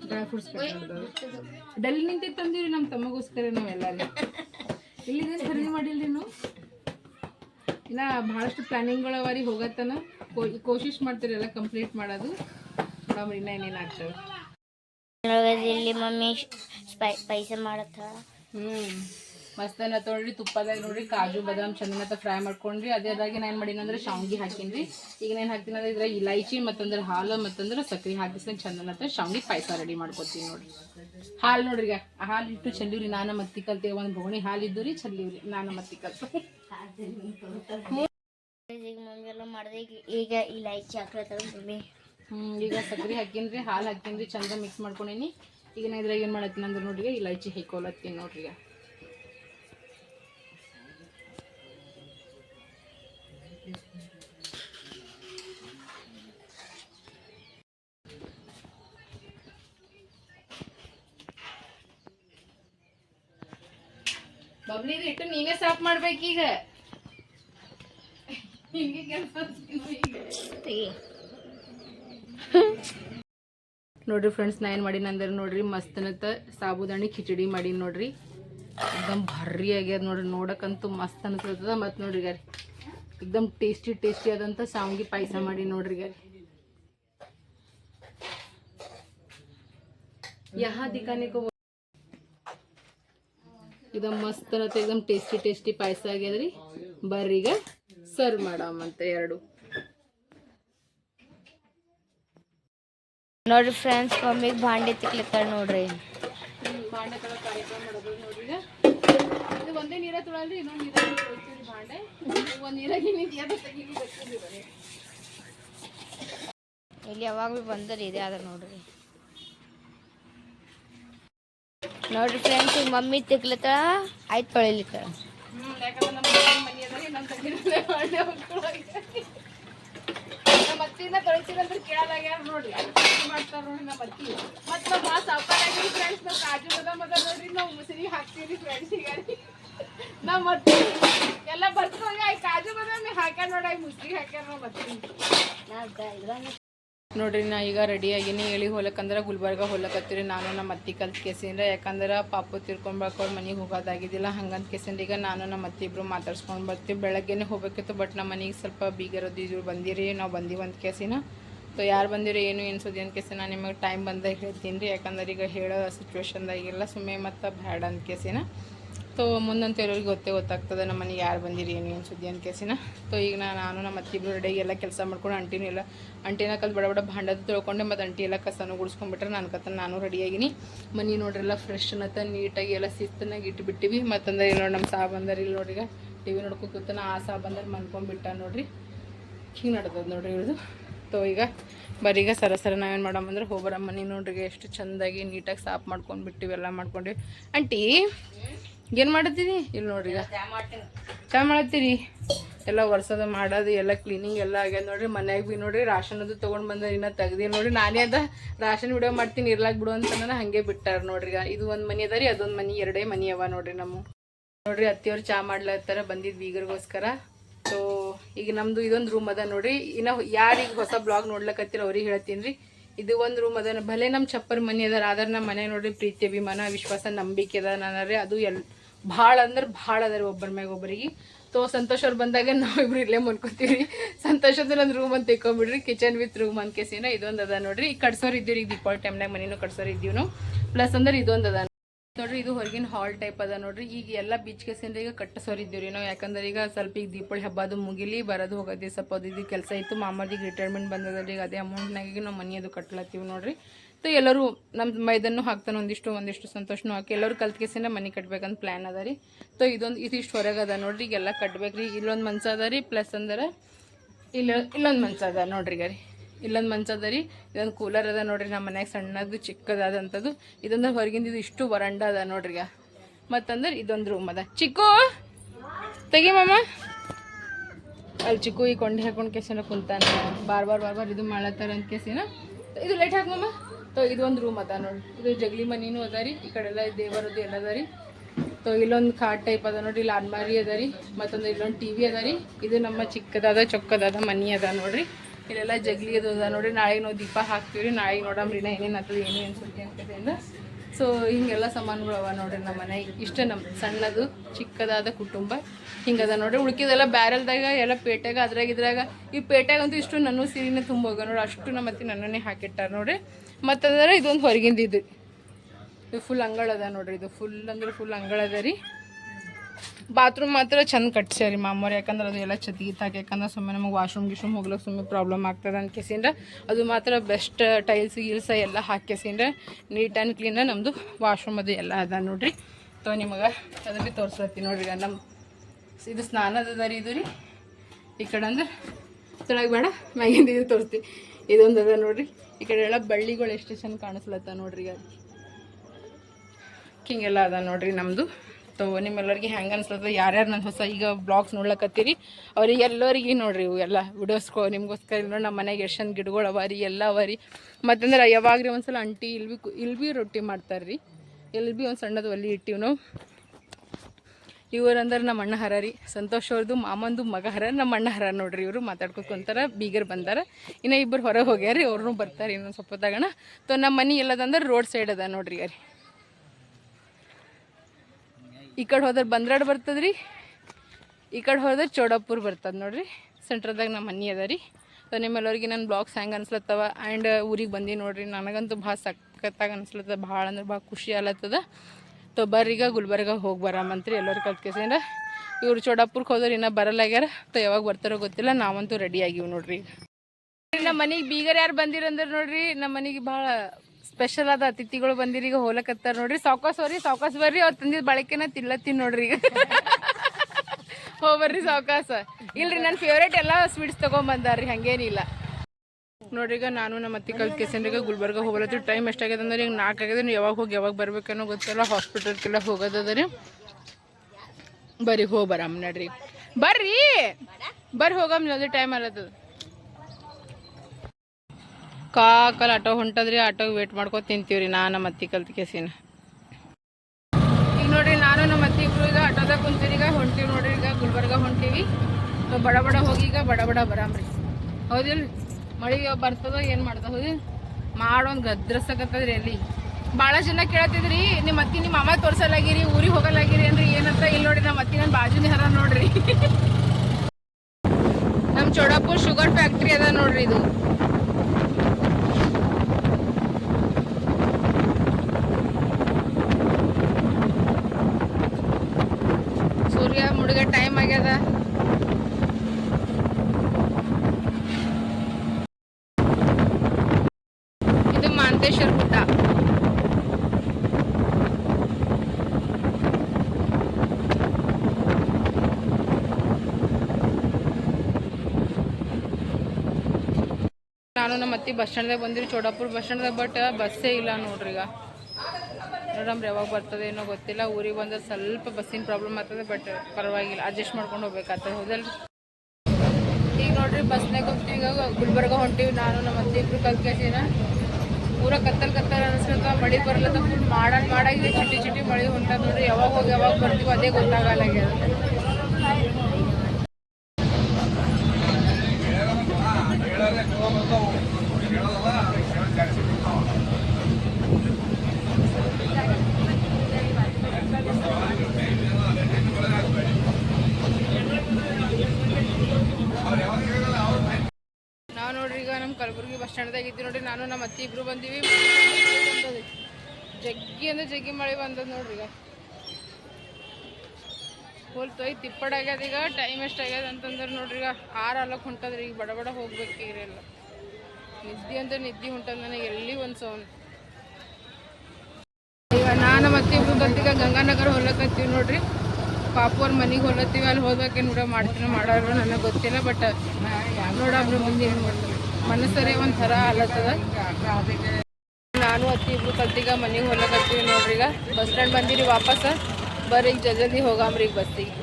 ಡ್ರೈ ಫ್ರೂಟ್ಸ್ ಡೆಲ್ಲಿ ನಿಂತ ತಂದಿರಿ ನಮ್ಮ ತಮ್ಮಗೋಸ್ಕರ ನಾವೆಲ್ಲರೂ ಇಲ್ಲಿದೆ ಖರೀದಿ ಮಾಡಿಲ್ರಿ ನಾವು? ಇನ್ನು ಭಾಳಷ್ಟು ಪ್ಲಾನಿಂಗ್ಗಳು ಅವರಿ ರೀ ಹೋಗತ್ತನ? ಕೋ- ಕೋಶಿಶ್ ಮಾಡ್ತೀರಿ ಎಲ್ಲ ಕಂಪ್ಲೀಟ್ ಮಾಡೋದು. ನೋಡಮ್ರಿ ಇನ್ನ ಏನೇನು guys, ಇಲ್ಲಿ ಮಮ್ಮಿ ಪೈಸೆ ಮಾಡತ್ತ? ಹ್ಞೂ ಮಸ್ತ್ ತೊಗೊಂಡ್ರಿ ತುಪ್ಪದಾಗ ನೋಡ್ರಿ ಕಾಜು ಬಾದಾಮ್ ಮತ್ತೆ ಫ್ರೈ ಮಾಡ್ಕೊಂಡ್ರಿ. ಅದೇದಾಗಿ ನಾನು ಏನು ಮಾಡೀನಿ ಅಂದ್ರೆ ಶಾವ್ಗಿ ಹಾಕಿನ್ರಿ. ಈಗ ನಾನು ಹಾಕ್ತೀನಿ ಅಂದ್ರೆ ಇದ್ರ ಇಲೈಚಿ ಮತ್ತಂದ್ರೆ ಹಾಲು ಮತ್ತಂದ್ರೆ ಸಕ್ರೆ ಚಂದ ಮತ್ತೆ ಶಾವ್ಗಿ ಪಾಯಸ ರೆಡಿ ಮಾಡ್ಕೊತೀನಿ ನೋಡ್ರಿ. ಹಾಲು ನೋಡ್ರಿ ಈಗ ಹಾಲು ಇಟ್ಟು ಚೆಲ್ಲಿವ್ರಿ. ನಾನು ಮತ್ತಿ ಕಲ್ತೆ ಒಂದು ಬೋಣಿ ಹಾಲು ಇದ್ದು ರೀ ಚೆಲ್ಲಿವ್ರಿ. ನಾನು ಮತ್ತಿ ಕಲ್ತು ಈಗ ಮಮ್ಮಿ ಎಲ್ಲ ಮಾಡಿದೆ ಈಗ ಇಲೈಚಿ ಹಾಕ್ಲತ್ತಾರ ಮಮ್ಮಿ. ಹ್ಮ್ ಈಗ ಸಕ್ಕರೆ ಹಾಕಿನ್ರಿ ಹಾಲು ಹಾಕಿನ್ರಿ ಚಂದ ಮಿಕ್ಸ್ ಮಾಡ್ಕೊಂಡೀನಿ. ಈಗ ನಾ ಇದ್ರಾಗ ಏನು ಮಾಡತ್ತೀನಿ ಅಂದ್ರೆ ನೋಡ್ರಿ ಇಲೈಚಿ ಹೈಕೋಲತ್ತೀನಿ ನೋಡ್ರಿ ಈಗ. ಬಬ್ಲಿದು ಇಟ್ಟು ನೀನೇ ಸಾಫ್ ಮಾಡ್ಬೇಕೀಗ ಈಗ. ನೋಡ್ರಿ ಫ್ರೆಂಡ್ಸ್ ನಾ ಏನು ಮಾಡೀನಿ ಅಂದ್ರೆ ನೋಡ್ರಿ ಮಸ್ತನತ್ತ ಸಾಬುದಾಣಿ ಖಿಚಡಿ ಮಾಡೀನಿ ನೋಡ್ರಿ. ಎಕ್ದಮ್ ಭಾರಿ ಆಗ್ಯದ ನೋಡ್ರಿ, ನೋಡಕ್ಕಂತೂ ಮಸ್ತ್ ಅನಿಸ್ತದ ಮತ್ತೆ ನೋಡ್ರಿ ಗಾರಿ, ಎಕ್ದಮ್ ಟೇಸ್ಟಿ ಟೇಸ್ಟಿ ಆದಂಥ ಶಾವ್ಗಿ ಪಾಯಸ ಮಾಡಿ ನೋಡ್ರಿ ಗಾರಿ. ಯಾ ದಿಖಾನೆ ಕೋ ಇದು ಮಸ್ತ್ ಅನ್ನತ್ತೆ ಎಕ್ದಮ್ ಟೇಸ್ಟಿ ಟೇಸ್ಟಿ ಪಾಯಸ ಆಗ್ಯದ್ರಿ. ಈಗ ಸರ್ವ್ ಮಾಡಾಮಂತೆ ಎರಡು. ನೋಡ್ರಿ ಫ್ರೆಂಡ್ಸ್ ಮಮ್ಮಿಗೆ ಭಾಂಡೆ ತಿಕ್ಲಿತ್ತಾಳ ನೋಡ್ರಿ. ಭಾಂಡೆ ತೊಳೋ ಕಾರ್ಯಕ್ರಮ ಮಾಡೋದು ನೋಡ್ರಿ ಈಗ. ಇದು ಒಂದೇ ನೀರ ತೊಳಲ್ರಿ ಇನ್ನೊಂದು ನೀರ ತೊಳಿತೀವಿ ಭಾಂಡೆ ಒಂದು ನೀರಾಗಿ ನಿಂತಿಯಾದ ತೆಗಿಲಿ ಇಲ್ಲಿ ಯಾವಾಗ್ಲೂ ಭೀ ಬಂದರಿ ಇದೆ ಅದ ನೋಡ್ರಿ. ನೋಡ್ರಿ ಫ್ರೆಂಡ್ಸ್ ಈಗ ಮಮ್ಮಿ ತಿಕ್ಲತ್ತಾಳ ಆಯ್ತು ತೊಳಿಲಿತ್ತಾಳ ಯಾಕಂದ್ರೆ ನಮ್ಮ ತೊಳಿತೀರಂದ್ರೆ ನೋಡ್ರಿ ಮಾಡ್ತಾರ ನೋಡ್ರಿ ಅತ್ತಿ ಮತ್ತೆ ನಾವು ಭಾಳ ಫ್ರೆಂಡ್ಸ್ ನಾವು ಕಾಜು ಬದಾಮ್ ಅದ ನೋಡ್ರಿ ನಾವು ಹಾಕ್ತೀವಿ ನಮ್ಮ ಅತ್ತಿ ಎಲ್ಲ ಬರ್ತಾರೆ ಕಾಜು ಬದಾಮಿ ಹಾಕ್ಯಾರ ನೋಡ್ರಿ ಮುಸ್ರಿ ಹಾಕ್ಯಾರ ನಮ್ಮ ಅತ್ತಿ ನೋಡ್ರಿ, ನಾ ಈಗ ರೆಡಿ ಆಗೀನಿ. ಹೇಳಿ ಹೋಲಕ್ಕಂದ್ರೆ ಗುಲ್ಬರ್ಗ ಹೊಲಕತ್ತೀರಿ ನಾನು ನಮ್ಮ ಅತ್ತಿ ಕಲ್ತ್ ಕೇಸಿಂದ್ರೆ ಯಾಕಂದ್ರೆ ಪಾಪು ತಿರ್ಕೊಂಬರ್ಕ ಅವ್ರ ಮನೆಗೆ ಹೋಗೋದಾಗಿದ್ದಿಲ್ಲ. ಹಂಗಂತ ಕೇಸಿಂದ್ರೆ ಈಗ ನಾನು ನಮ್ಮ ಅತ್ತಿ ಇಬ್ರು ಮಾತಾಡ್ಸ್ಕೊಂಡು ಬರ್ತೀವಿ. ಬೆಳಗ್ಗೆನೇ ಹೋಗ್ಬೇಕಿತ್ತು ಬಟ್ ನಮ್ಮ ಮನೆಗೆ ಸ್ವಲ್ಪ ಬೀಗರದ್ದು ಇದ್ರು. ಬಂದಿರಿ, ನಾವು ಬಂದೀವಿ ಅಂತ ಕೇಸಿನ. ಸೊ ಯಾರು ಬಂದಿರಿ, ಏನು ಅನ್ಸೋದು ಅಂತ ಕೇಸಿ ನಾನು ನಿಮಗೆ ಟೈಮ್ ಬಂದಾಗ ಹೇಳ್ತೀನಿ ರೀ ಯಾಕಂದ್ರೆ ಈಗ ಹೇಳೋ ಸಿಚುವೇಶನ್ದಾಗಿಲ್ಲ ಸುಮ್ಮನೆ ಮತ್ತು ಬ್ಯಾಡ ಅಂತ ಕೇಸಿನ. ಸೊ ಮುಂದಂತ ಎಲ್ಲರಿಗೂ ಗೊತ್ತೇ ಗೊತ್ತಾಗ್ತದೆ ನಮ್ಮ ಮನೆಗೆ ಯಾರು ಬಂದಿರಿ, ಏನು ಏನು ಸುದ್ದಿ ಅಂತ ಕೇಸಿನ. ಸೊ ಈಗ ನಾನು ನಮ್ಮ ಅತ್ತಿಬ್ರು ರೆಡಿಯಾಗಿ ಎಲ್ಲ ಕೆಲಸ ಮಾಡ್ಕೊಂಡು ಅಂಟಿನೂ ಎಲ್ಲ ಅಂಟಿನ ಕಲ್ ಬಡ ಬಡ ಭಾಂಡದ ತೊಳ್ಕೊಂಡೆ ಮತ್ತು ಅಂಟಿ ಎಲ್ಲ ಕಸನೂ ಗುಡಿಸ್ಕೊಂಡ್ಬಿಟ್ರೆ ನಾನು ಕತ್ತ ನಾನು ರೆಡಿಯಾಗಿನಿ ಮನೆ ನೋಡ್ರಿ ಎಲ್ಲ ಫ್ರೆಶ್ ಅನ್ನತ್ತ ನೀಟಾಗಿ ಎಲ್ಲ ಶಿಸ್ತನಾಗಿ ಇಟ್ಬಿಟ್ಟಿವಿ. ಮತ್ತಂದ್ರೆ ಇಲ್ಲಿ ನೋಡಿ ನಮ್ಮ ಸಾ ಬಂದಾರ ಇಲ್ಲಿ ನೋಡ್ರಿ ಈಗ ಟಿ ವಿ ನೋಡ್ಕೊ ಕೂತಾನ ಆ ಸಾ ಬಂದ್ರೆ ಮನ್ಕೊಂಡ್ಬಿಟ್ಟ ನೋಡ್ರಿ. ಹಿಂಗೆ ನಡ್ದದ ನೋಡ್ರಿ ಇಳಿದು ತೋ ಈಗ ಬರೀಗ ಸರ ಸರ ನಾವೇನು ಮಾಡಮ್ಮಂದ್ರೆ ಹೋಗ್ಬರ ಮನೆ ನೋಡ್ರಿ ಎಷ್ಟು ಚೆಂದಾಗಿ ನೀಟಾಗಿ ಸಾಫ್ ಮಾಡ್ಕೊಂಡು ಬಿಟ್ಟಿವಿ, ಎಲ್ಲ ಮಾಡ್ಕೊಂಡ್ವಿ. ಆಂಟಿ ಏನು ಮಾಡತ್ತೀರಿ ಇಲ್ಲಿ ನೋಡ್ರಿ ಈಗ. ಚಾ ಮಾಡತ್ತೀರಿ ಎಲ್ಲ ಒರ್ಸೋದು ಮಾಡೋದು, ಎಲ್ಲ ಕ್ಲೀನಿಂಗ್ ಎಲ್ಲ ಆಗ್ಯದ ನೋಡ್ರಿ. ಮನ್ಯಾಗ ಭೀ ನೋಡ್ರಿ ರಾಷನ್ ಅದು ತೊಗೊಂಡು ಬಂದ ಇನ್ನ ತೆಗ್ದಿ ನೋಡ್ರಿ. ನಾನೇ ಅದ ರಾಷನ್ ವಿಡಿಯೋ ಮಾಡ್ತೀನಿ, ಇರ್ಲಾಕ್ ಬಿಡು ಅಂತ ನಾನು ಹಂಗೆ ಬಿಟ್ಟಾರ ನೋಡ್ರಿ ಇದು ಒಂದು ಮನಿ ಅದ ರೀ, ಅದೊಂದು ಮನಿ, ಎರಡೇ ಮನಿ ಅವ ನೋಡ್ರಿ ನಮ್ಮ. ನೋಡ್ರಿ ಅತ್ತಿಯವ್ರು ಚಾ ಮಾಡ್ಲತ್ತಾರ, ಬಂದಿದ್ ಬೀಗರ್ಗೋಸ್ಕರ. ಸೊ ಈಗ ನಮ್ದು ಇದೊಂದು ರೂಮ್ ಅದ ನೋಡ್ರಿ. ಇನ್ನ ಯಾರು ಈಗ ಹೊಸ ಬ್ಲಾಗ್ ನೋಡ್ಲಕತ್ತಿರ ಅವ್ರಿಗೆ ಹೇಳ್ತೀನಿ ಇದು ಒಂದು ರೂಮ್ ಅದ. ಭಲೆ ನಮ್ಮ ಚಪ್ಪರ್ ಮನೆ ಅದಾರ ಆದ್ರೆ ನಮ್ಮ ಮನೆ ನೋಡ್ರಿ, ಪ್ರೀತಿ, ಅಭಿಮಾನ, ವಿಶ್ವಾಸ, ನಂಬಿಕೆ ಅದ ನನರಿ ಅದು ಎಲ್ ಭಾಳ ಅಂದ್ರೆ ಭಾಳ ಅದ ರೀ ಒಬ್ಬರ ಮ್ಯಾಗ ಒಬ್ಬರಿಗೆ. ತೋ, ಸಂತೋಷ್ ಅವ್ರು ಬಂದಾಗ ನಾವಿಬ್ರು ಇಲ್ಲೇ ಮನ್ಕೋತೀವಿ ಸಂತೋಷದ ಒಂದು ರೂಮ್ ಅಂತ ತೆಕ್ಕೊಂಬಿಡ್ರಿ ಕಿಚನ್ ವಿತ್ ರೂಮ್ ಅಂತ ಕೇಸಿನ ಇದೊಂದು ಅದ ನೋಡ್ರಿ. ಈಗ ಕಟ್ಸೋರ್ ಇದ್ದೀವಿ ಈಗ ದೀಪಾವಳಿ ಟೈಮ್ನಾಗ ಮನೇನು ಕಟ್ಸೋರ್ ಇದ್ದೀವಿ ಪ್ಲಸ್ ಅಂದ್ರೆ ಇದೊಂದು ಅದ ನೋಡ್ರಿ. ಇದು ಹೊರಗಿನ ಹಾಲ್ ಟೈಪ್ ಅದ ನೋಡ್ರಿ. ಈಗ ಎಲ್ಲ ಬೀಚ್ ಕೇಸಿಂದ ಈಗ ಕಟ್ಟಸೋರಿದ್ದೀವಿ ರೀ ನಾವು. ಯಾಕಂದ್ರೆ ಈಗ ಸ್ವಲ್ಪ ಈಗ ದೀಪಾವಳಿ ಹಬ್ಬ ಅದು ಮುಗಿಲಿ, ಬರೋದು ಹೋಗೋದು ಸ್ವಲ್ಪ ಅದು ಇದು ಕೆಲಸ ಇತ್ತು. ಮಾಮದಿಗೆ ರಿಟೈರ್ಮೆಂಟ್ ಬಂದದ್ರಿ ಈಗ ಅದೇ ಅಮೌಂಟ್ನಾಗ ನಾವು ಮನಿ ಅದು ಕಟ್ಲತ್ತೀವಿ ನೋಡ್ರಿ. ಸೊ ಎಲ್ಲರೂ ನಮ್ಮ ಮೈದನ್ನು ಹಾಕ್ತಾನೆ ಒಂದಿಷ್ಟು ಒಂದಿಷ್ಟು ಸಂತೋಷನೂ ಹಾಕಿ ಎಲ್ಲರೂ ಕಲ್ತ್ಕೇಸಿಂದ ಮನೆ ಕಟ್ಬೇಕಂತ ಪ್ಲ್ಯಾನ್ ಅದ ರೀ. ಸೊ ಇದೊಂದು ಇದಿಷ್ಟು ಹೊರಗೆ ಅದ ನೋಡ್ರಿ, ಈಗೆಲ್ಲ ಕಟ್ಬೇಕ್ರಿ ಇಲ್ಲೊಂದು ಮನ್ಸ ಅದ ರೀ ಪ್ಲಸ್ ಅಂದ್ರೆ ಇಲ್ಲ, ಇಲ್ಲೊಂದು ಮಂಚ ಅದ ನೋಡ್ರಿ ಗರಿ ಇಲ್ಲೊಂದು ಮಂಚ ಅದ ರೀ, ಇದೊಂದು ಕೂಲರ್ ಅದ ನೋಡ್ರಿ ನಮ್ಮ ಮನ್ಯಾಗ ಸಣ್ಣದು ಚಿಕ್ಕದಾದಂಥದ್ದು ಇದೊಂದು ಹೊರಗಿಂದ ಇದು ಇಷ್ಟು ವರಂಡ ಅದ ನೋಡ್ರಿ ಈಗ. ಮತ್ತಂದ್ರೆ ಇದೊಂದು ರೂಮ್ ಅದ. ಚಿಕ್ಕು, ತೆಗಿ ಮಾಮ. ಅಲ್ಲಿ ಚಿಕ್ಕು ಈ ಕೊಂಡೆ ಹಾಕೊಂಡು ಕೇಸಿನ ಕುಂತಾನ. ಬಾರ್ ಬಾರ್ ಬಾರ್ ಬಾರ್ ಇದು ಮಾಡತ್ತಾರ ಅಂತ ಕೇಸಿನ. ಇದು ಲೈಟ್ ಹಾಕಿ ಮಾಮ. ತೋ, ಇದೊಂದು ರೂಮ್ ಅದ ನೋಡ್ರಿ ಇದು ಜಗಲಿ ಮನಿನೂ ಅದ ರೀ. ಈ ಕಡೆ ಎಲ್ಲ ದೇವರದ್ದು ಎಲ್ಲ ಅದ ರೀ. ಸೊ ಇಲ್ಲೊಂದು ಕಾಟ್ ಟೈಪ್ ಅದ ನೋಡ್ರಿ. ಇಲ್ಲಿ ಅಲ್ಮಾರಿ ಅದ ರೀ. ಮತ್ತೊಂದು ಇಲ್ಲೊಂದು ಟಿ ವಿ ಅದ ರೀ. ಇದು ನಮ್ಮ ಚಿಕ್ಕದಾದ ಚೊಕ್ಕದಾದ ಮನಿ ಅದ ನೋಡ್ರಿ. ಇಲ್ಲೆಲ್ಲ ಜಗಲಿ ಅದು ಅದ ನೋಡ್ರಿ. ನಾಳೆಗೆ ನಾವು ದೀಪ ಹಾಕ್ತೀವಿ ರೀ. ನಾಳೆಗೆ ನೋಡಮ್ರಿ ನಾ ಏನೇನು ಆಗ್ತದೆ ಏನೇನು ಅನ್ಸುತ್ತೆ ಅಂತ ಸೊ, ಹಿಂಗೆಲ್ಲ ಸಾಮಾನುಗಳು ಅವ ನೋಡ್ರಿ ನಮ್ಮ ಮನೆ ಇಷ್ಟ ನಮ್ಮ ಸಣ್ಣದು, ಚಿಕ್ಕದಾದ ಕುಟುಂಬ. ಹಿಂಗದ ನೋಡ್ರಿ. ಉಳ್ಕಿದೆಲ್ಲ ಬ್ಯಾರಲ್ದಾಗ, ಎಲ್ಲ ಪೇಟೆಗ, ಅದ್ರಾಗ ಇದ್ರಾಗ. ಈ ಪೇಟೆಗಂತೂ ಇಷ್ಟು ನನ್ನ ಸೀರೆನೇ ತುಂಬ ಹೋಗ ನೋಡಿ. ಅಷ್ಟು ನಮ್ಮ ಮತ್ತೆ ನನ್ನನ್ನೇ ಹಾಕಿಟ್ಟಾರ ನೋಡ್ರಿ. ಮತ್ತಂದ್ರೆ ಇದೊಂದು ಹೊರಗಿಂದ ಇದು. ಇದು ಫುಲ್ ಅಂಗಳ ಅದ ನೋಡ್ರಿ, ಇದು ಫುಲ್ ಅಂದ್ರೆ ಫುಲ್ ಅಂಗಳ ಅದ ರೀ. ಬಾತ್ರೂಮ್ ಮಾತ್ರ ಚಂದ ಕಟ್ಸ್ಯಾರಿ ಮಾಮೂರಿ ಯಾಕಂದ್ರೆ ಅದು ಎಲ್ಲ ಚತಿ ಹಾಕಿ ಯಾಕಂದ್ರೆ ಸುಮ್ಮನೆ ನಮಗೆ ವಾಶ್ರೂಮ್ ಗಿಶ್ರೂಮ್ ಹೋಗ್ಲಿಕ್ಕೆ ಸುಮ್ಮನೆ ಪ್ರಾಬ್ಲಮ್ ಆಗ್ತದೆ ಅಂತ ಕೇಸಿಂದ ಅದು ಮಾತ್ರ ಬೆಸ್ಟ್ ಟೈಲ್ಸ್ ಗೀಲ್ಸ ಎಲ್ಲ ಹಾಕ್ಯಸಿಂದ ನೀಟ್ ಆ್ಯಂಡ್ ಕ್ಲೀನ ನಮ್ಮದು ವಾಶ್ರೂಮ್ ಅದು ಎಲ್ಲ ಅದ ನೋಡ್ರಿ. ತೊ ನಿಮಗೆ ಅದು ಭೀ ತೋರಿಸ್ಲತ್ತಿ ನೋಡ್ರಿ ನಮ್ಮ ಇದು ಸ್ನಾನದ ರೀ ಇದು ರೀ. ಈ ಕಡೆ ಅಂದ್ರೆ ಕೆಳಗೆ ಬೇಡ, ಮ್ಯಾಗಿಂದ ಇದು ತೋರಿಸ್ತೀವಿ ಇದೊಂದು ಅದ ನೋಡ್ರಿ. ಈ ಕಡೆ ಎಲ್ಲ ಬಳ್ಳಿಗಳು ಎಷ್ಟು ಚೆಂದ ಕಾಣಿಸ್ಲತ್ತ ನೋಡ್ರಿ ಈಗ. ಹಿಂಗೆಲ್ಲ ಅದ ನೋಡ್ರಿ ನಮ್ಮದು ತೋ ನಿಮ್ಮೆಲ್ಲರಿಗೆ ಹೆಂಗೆ ಅನ್ಸ್ಲತ್ತ ಯಾರ್ಯಾರು ನನ್ನ ಹೊಸ ಈಗ ಬ್ಲಾಗ್ಸ್ ನೋಡ್ಲಕತ್ತೀರಿ? ಅವ್ರಿಗೆ ಎಲ್ಲರಿಗೆ ನೋಡ್ರಿ ಇವು ಎಲ್ಲ ವಿಡಿಯೋಸ್ಕೋ ನಿಮ್ಗೋಸ್ಕರ ಇಲ್ಲ ನಮ್ಮ ಮನೆಗೆ ಎಷ್ಟು ಚಂದ ಗಿಡಗಳು ಅವ ರೀ, ಎಲ್ಲ ಅವ ರೀ. ಮತ್ತಂದ್ರೆ ಯಾವಾಗ್ರಿ ಒಂದ್ಸಲ ಅಂಟಿ ಇಲ್ಲಿ ಇಲ್ಬಿ ರೊಟ್ಟಿ ಮಾಡ್ತಾರೆ ರೀ ಇಲ್ಲಿ ಭೀ ಒಂದು ಸಣ್ಣದು ಒಲಿ ಇಟ್ಟಿವಿ ಇವ್ರಂದ್ರೆ ನಮ್ಮ ಅಣ್ಣ ಹರ ರೀ. ಸಂತೋಷ್ ಅವ್ರದ್ದು ಮಾಮಂದು ಮಗ ಹರ ನಮ್ಮ ಅಣ್ಣ ಹರ ನೋಡ್ರಿ ಇವರು ಮಾತಾಡ್ಕೊತ ಕುಂತಾರ, ಬೀಗರ್ ಬಂದಾರ. ಇನ್ನು ಇಬ್ಬರು ಹೊರಗೆ ಹೋಗ್ಯಾರ ಅವ್ರನ್ನೂ ಬರ್ತಾರೆ ಇನ್ನೊಂದು ಸ್ವಲ್ಪ ತಗೋಣ ತೊ ನಮ್ಮ ಮನೆ ಎಲ್ಲದಂದ್ರೆ ರೋಡ್ ಸೈಡ್ ಅದ ನೋಡ್ರಿ ಯಾರಿ. ಈ ಕಡೆ ಹೋದ್ರೆ ಬಂದ್ರಾಡ್ ಬರ್ತದ್ರಿ ಈ ಕಡೆ ಹೋದ್ರೆ ಚೋಡಾಪುರ್ ಬರ್ತದೆ ನೋಡ್ರಿ. ಸೆಂಟ್ರದಾಗ ನಮ್ಮ ಮನೆ ಅದ ರೀ. ಸೊ ನಿಮ್ಮೆಲ್ಲರಿಗೆ ನನ್ನ ಬ್ಲಾಗ್ಸ್ ಹೆಂಗೆ ಅನ್ಸ್ಲತ್ತವ. ಆ್ಯಂಡ್ ಊರಿಗೆ ಬಂದು ನೋಡ್ರಿ, ನನಗಂತೂ ಭಾಳ ಸಖತ್ತಾಗಿ ಅನ್ಸ್ಲತ್ತದ, ಭಾಳ ಅಂದ್ರೆ ಭಾಳ ಖುಷಿ ಆಲತ್ತದ ತೊ ಬರ್ರೀಗ ಗುಲ್ಬರ್ಗ ಹೋಗಿ ಬರಾಮಂತ್ರಿ ಎಲ್ಲರೂ ಕಲ್ತ್ಕೇಸಿಂದ ಇವ್ರು ಚೌಡಾಪುರ್ಗೆ ಹೋದ್ರೆ ಇನ್ನೂ ಬರಲ್ಲಾಗ್ಯಾರ ತೊ ಯಾವಾಗ ಬರ್ತಾರೋ ಗೊತ್ತಿಲ್ಲ ನಾವಂತೂ ರೆಡಿ ಆಗಿವಿ ನೋಡ್ರಿ ನಮ್ಮ ಮನೆಗೆ ಬೀಗರ್ ಯಾರು ಬಂದಿರಂದ್ರೆ ನೋಡ್ರಿ ನಮ್ಮ ಮನೆಗೆ ಭಾಳ ಸ್ಪೆಷಲ್ ಆದ ಅತಿಥಿಗಳು ಬಂದಿರಿ ಈಗ ಹೋಲಕತ್ತಾರ ನೋಡ್ರಿ ಸಾವ್ಕಾಸ್ ಬರ್ರಿ ಸಾವ್ಕಾಸ್ ಬರ್ರಿ ಅವ್ರು ತಂದಿದ್ದ ಬಳಕೆನ ತಿನ್ಲತ್ತೀನಿ ನೋಡ್ರಿ ಈಗ ಹೋ ಬರ್ರಿ ಸಾವ್ಕಾಸ ಇಲ್ರಿ ನನ್ನ ಫೇವ್ರೇಟ್ ಎಲ್ಲ ಸ್ವೀಟ್ಸ್ ತೊಗೊಂಬಂದಾರ್ರಿ ಹಂಗೇನಿಲ್ಲ ನೋಡ್ರಿ, ಈಗ ನಾನು ನಮ್ಮ ಅತ್ತಿ ಕಲ್ ಕೇಸಂದ್ರಿಗೆ ಗುಲ್ಬರ್ಗ ಹೋಗ್ಲತ್ತೀವಿ ಟೈಮ್ ಎಷ್ಟಾಗ್ಯದ ಅಂದ್ರೆ ಈಗ ನಾಲ್ಕು ಆಗ್ಯದ ನೀವು ಯಾವಾಗ ಹೋಗಿ ಯಾವಾಗ ಬರ್ಬೇಕನ್ನೋ ಗೊತ್ತಿಲ್ಲ ಹಾಸ್ಪಿಟಲ್ಗೆಲ್ಲ ಹೋಗೋದದ ರೀ. ಬರ್ರಿ ಹೋಗಿ ಬರಾಮ್ ನಡ್ರಿ. ಬರ್ರಿ! ಬರ್ರಿ, ಹೋಗಮ್ ಜಲ್ದಿ ಟೈಮ್ ಅಲ್ಲತ್ತದ ಕಾಕಲ್ ಆಟೋ ಹೊಂಟದ್ರಿ, ಆಟೋಗೆ ವೇಟ್ ಮಾಡ್ಕೊತ ತಿಂತೀವ್ರಿ ನಾನು ನಮ್ಮ ಅತ್ತಿ ಕಲ್ತ ಕೇಸಿನ ಈಗ ನೋಡ್ರಿ, ನಾನು ನಮ್ಮ ಅತ್ತಿ ಇಬ್ರು ಈಗ ಆಟೋದಾಗ ಕುಂತೀರಿ ಈಗ ಹೊಂಟೀವಿ ನೋಡ್ರಿ, ಈಗ ಗುಲ್ಬರ್ಗ ಹೊಂಟೀವಿ. ಬಡ ಬಡ ಹೋಗಿ ಈಗ ಬಡ ಬಡ ಬರಾಮ್ರಿ. ಹೌದಿಲ್ಲ ಮಳೆ ಬರ್ತದ ಏನು ಮಾಡ್ದ ಹೌದಿಲ್ಲ ಮಾಡೋನ್ ಗದ್ರಸಕತ್ತದ್ರಿ ಅಲ್ಲಿ. ಭಾಳ ಜನ ಕೇಳತ್ತಿದ್ರಿ, ನಿಮ್ಮ ಅತ್ತಿ ನಿಮ್ಮ ಮಾಮ ತೋರ್ಸಲಾಗಿರಿ ಊರಿಗೆ ಹೋಗಲಾಗಿರಿ ಅಂದ್ರೆ ಏನಂತ ಇಲ್ಲಿ ನೋಡಿ ನಮ್ಮ ಅತ್ತಿ ನನ್ನ ಬಾಜು ಹರ ನೋಡ್ರಿ. ನಮ್ಮ ಚೋಡಾಪುರ್ ಶುಗರ್ ಫ್ಯಾಕ್ಟ್ರಿ ಅದ ನೋಡ್ರಿ ಇದು. ಸೂರ್ಯ ಮುಡುಗ ಟೈಮ್ ಆಗ್ಯದ. ಅತ್ತಿ ಬಸ್ ಸ್ಟ್ಯಾಂಡ್ದಾಗ ಬಂದಿರಿ ಚೌಡಾಪುರ ಬಸ್ ಸ್ಟ್ಯಾಂಡ್ದಾಗ, ಬಟ್ ಬಸ್ಸೇ ಇಲ್ಲ ನೋಡ್ರಿ ಈಗ. ನೋಡಮ್ರಿ ಯಾವಾಗ ಬರ್ತದೆ ಏನೋ ಗೊತ್ತಿಲ್ಲ. ಊರಿಗೆ ಬಂದ್ರೆ ಸ್ವಲ್ಪ ಬಸ್ಸಿನ ಪ್ರಾಬ್ಲಮ್ ಆಗ್ತದೆ ಬಟ್ ಪರವಾಗಿಲ್ಲ. ಅಡ್ಜಸ್ಟ್ ಮಾಡ್ಕೊಂಡು ಹೋಗ್ಬೇಕಾಗ್ತದೆ. ಹೌದಲ್ರಿ? ಈಗ ನೋಡ್ರಿ ಬಸ್ನಾಗ ಹೋಗ್ತೀವಿ. ಈಗ ಗುಲ್ಬರ್ಗ ಹೊಂಟೀವಿ. ನಾನು, ನಮ್ಮ ಅತ್ತೆ ಇಬ್ರು ಕಲ್ಕೇಸಿನ ಪೂರ ಕತ್ತಲ್ ಕತ್ತಲ್ ಅನ್ಸ್ಲತ್ತ ಮಳೆ ಬರ್ಲತ್ತ ಫುಲ್ ಮಾಡನ್ ಮಾಡಾಗಿದೆ ಚಿಟಿ ಚಿಟಿ ಮಳೆ ಹೊಂಟದ ನೋಡ್ರಿ. ಯಾವಾಗ ಹೋಗಿ ಯಾವಾಗ ಬರ್ತೀವಿ ಅದೇ ಗೊತ್ತಾಗಲ್ಲಾಗ್ಯದ ನಾವು ನೋಡ್ರಿ ಈಗ ನಮ್ಮ ಕಲಬುರಗಿ ಇದ್ದೀವಿ ನೋಡ್ರಿ ನಾನು ನಮ್ಮ ಅತ್ತಿ ಇಬ್ರು ಬಂದೀವಿ. ಜಗ್ಗಿ ಅಂದ್ರೆ ಜಗ್ಗಿ ಮಳೆ ಬಂದದ ನೋಡ್ರಿ ಈಗ. ಫುಲ್ ತೊಯ್ ತಿಪ್ಪಡಾಗ್ಯದ ಈಗ ಟೈಮ್ ಎಷ್ಟಾಗ್ಯದ ಅಂತಂದ್ರೆ ನೋಡ್ರಿ ಈಗ. ಆರು ಅಲ್ಲಕ್ಕೆ ಹೊಂಟದ್ರಿ, ಈಗ ಬಡ ಬಡ ಹೋಗ್ಬೇಕು ಈಗೆಲ್ಲ ನಿದ್ದೆ ಅಂದ್ರೆ ನಿದ್ದೆ ಹೊಂಟದ ನನಗೆ ಎಲ್ಲಿ ಒಂದು ಸೌನ್ ಈಗ ನಾನು ಮತ್ತೆ ಇಬ್ರು ಗಂಗಾನಗರ ಹೊಲಕತ್ತೀವಿ ನೋಡ್ರಿ. ಪಾಪು ಅವ್ರ ಮನೆಗೆ ಹೊಲತ್ತೀವಿ, ಅಲ್ಲಿ ಹೋಗ್ಬೇಕೇನು ನೋಡ ಮಾಡ್ತೀನಿ ಮಾಡೋರು ನನಗೆ ಗೊತ್ತಿಲ್ಲ ಬಟ್ ನೋಡ ಮುಂದೆ ಏನು ಮಾಡ್ತಾರೆ. ಮನಸ್ಸರೇ ಒಂಥರ ಅಲತ್ತದ ನಾನು ಅತ್ತಿ ಇಬ್ರು ಕಲ್ತಿಗ ಮನೆಗೆ ಹೊಲಕತ್ತೀವಿ ನೋಡ್ರಿ ಈಗ. ಬಸ್ ಸ್ಟ್ಯಾಂಡ್ ಬಂದಿರಿ ವಾಪಸ್. ಬರ್ರಿ ಈಗ ಜಲ್ದಿ ಹೋಗಾಮ್ರಿ ಈಗ ಬಸ್ಸಿಗೆ.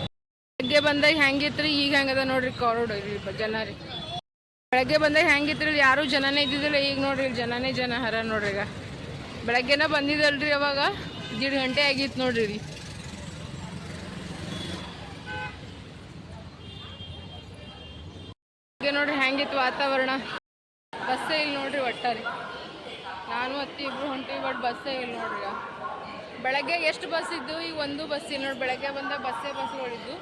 ಬೆಳಗ್ಗೆ ಬಂದಾಗ ಹೆಂಗಿತ್ರಿ? ಈಗ ಹೆಂಗದ ನೋಡ್ರಿ ಕರೋಡ್ ಜನ ರೀ. ಬೆಳಗ್ಗೆ ಬಂದಾಗ ಹೆಂಗಿತ್ರಿ? ಯಾರು ಜನನೇ ಇದ್ದಿದ್ದಿಲ್ಲ. ಈಗ ನೋಡ್ರಿ ಇಲ್ಲಿ ಜನನೇ ಜನ ಹರ ನೋಡ್ರಿ ಈಗ. ಬೆಳಗ್ಗೆನ ಬಂದಿದ್ದಲ್ರಿ ಅವಾಗ. ದೀಡ್ ಗಂಟೆ ಆಗಿತ್ತು ನೋಡ್ರಿ ಇಲ್ಲಿ. ನೋಡ್ರಿ ಹೆಂಗಿತ್ತು ವಾತಾವರಣ. ಬಸ್ಸೇ ಇಲ್ಲಿ ನೋಡ್ರಿ ಒಟ್ಟಾರಿ. ನಾನು ಅತ್ತಿ ಇಬ್ರು ಹೊಂಟಿವಿ ಬಟ್ ಬಸ್ಸೇ ಇಲ್ಲ ನೋಡ್ರಿ. ಬೆಳಗ್ಗೆ ಎಷ್ಟು ಬಸ್ ಇದ್ದು ಈಗ ಒಂದು ಬಸ್ ಇಲ್ಲ ನೋಡಿ ಬೆಳಗ್ಗೆ ಬಂದ ಬಸ್ಸೇ ಬಸ್ಗಳಿದ್ದು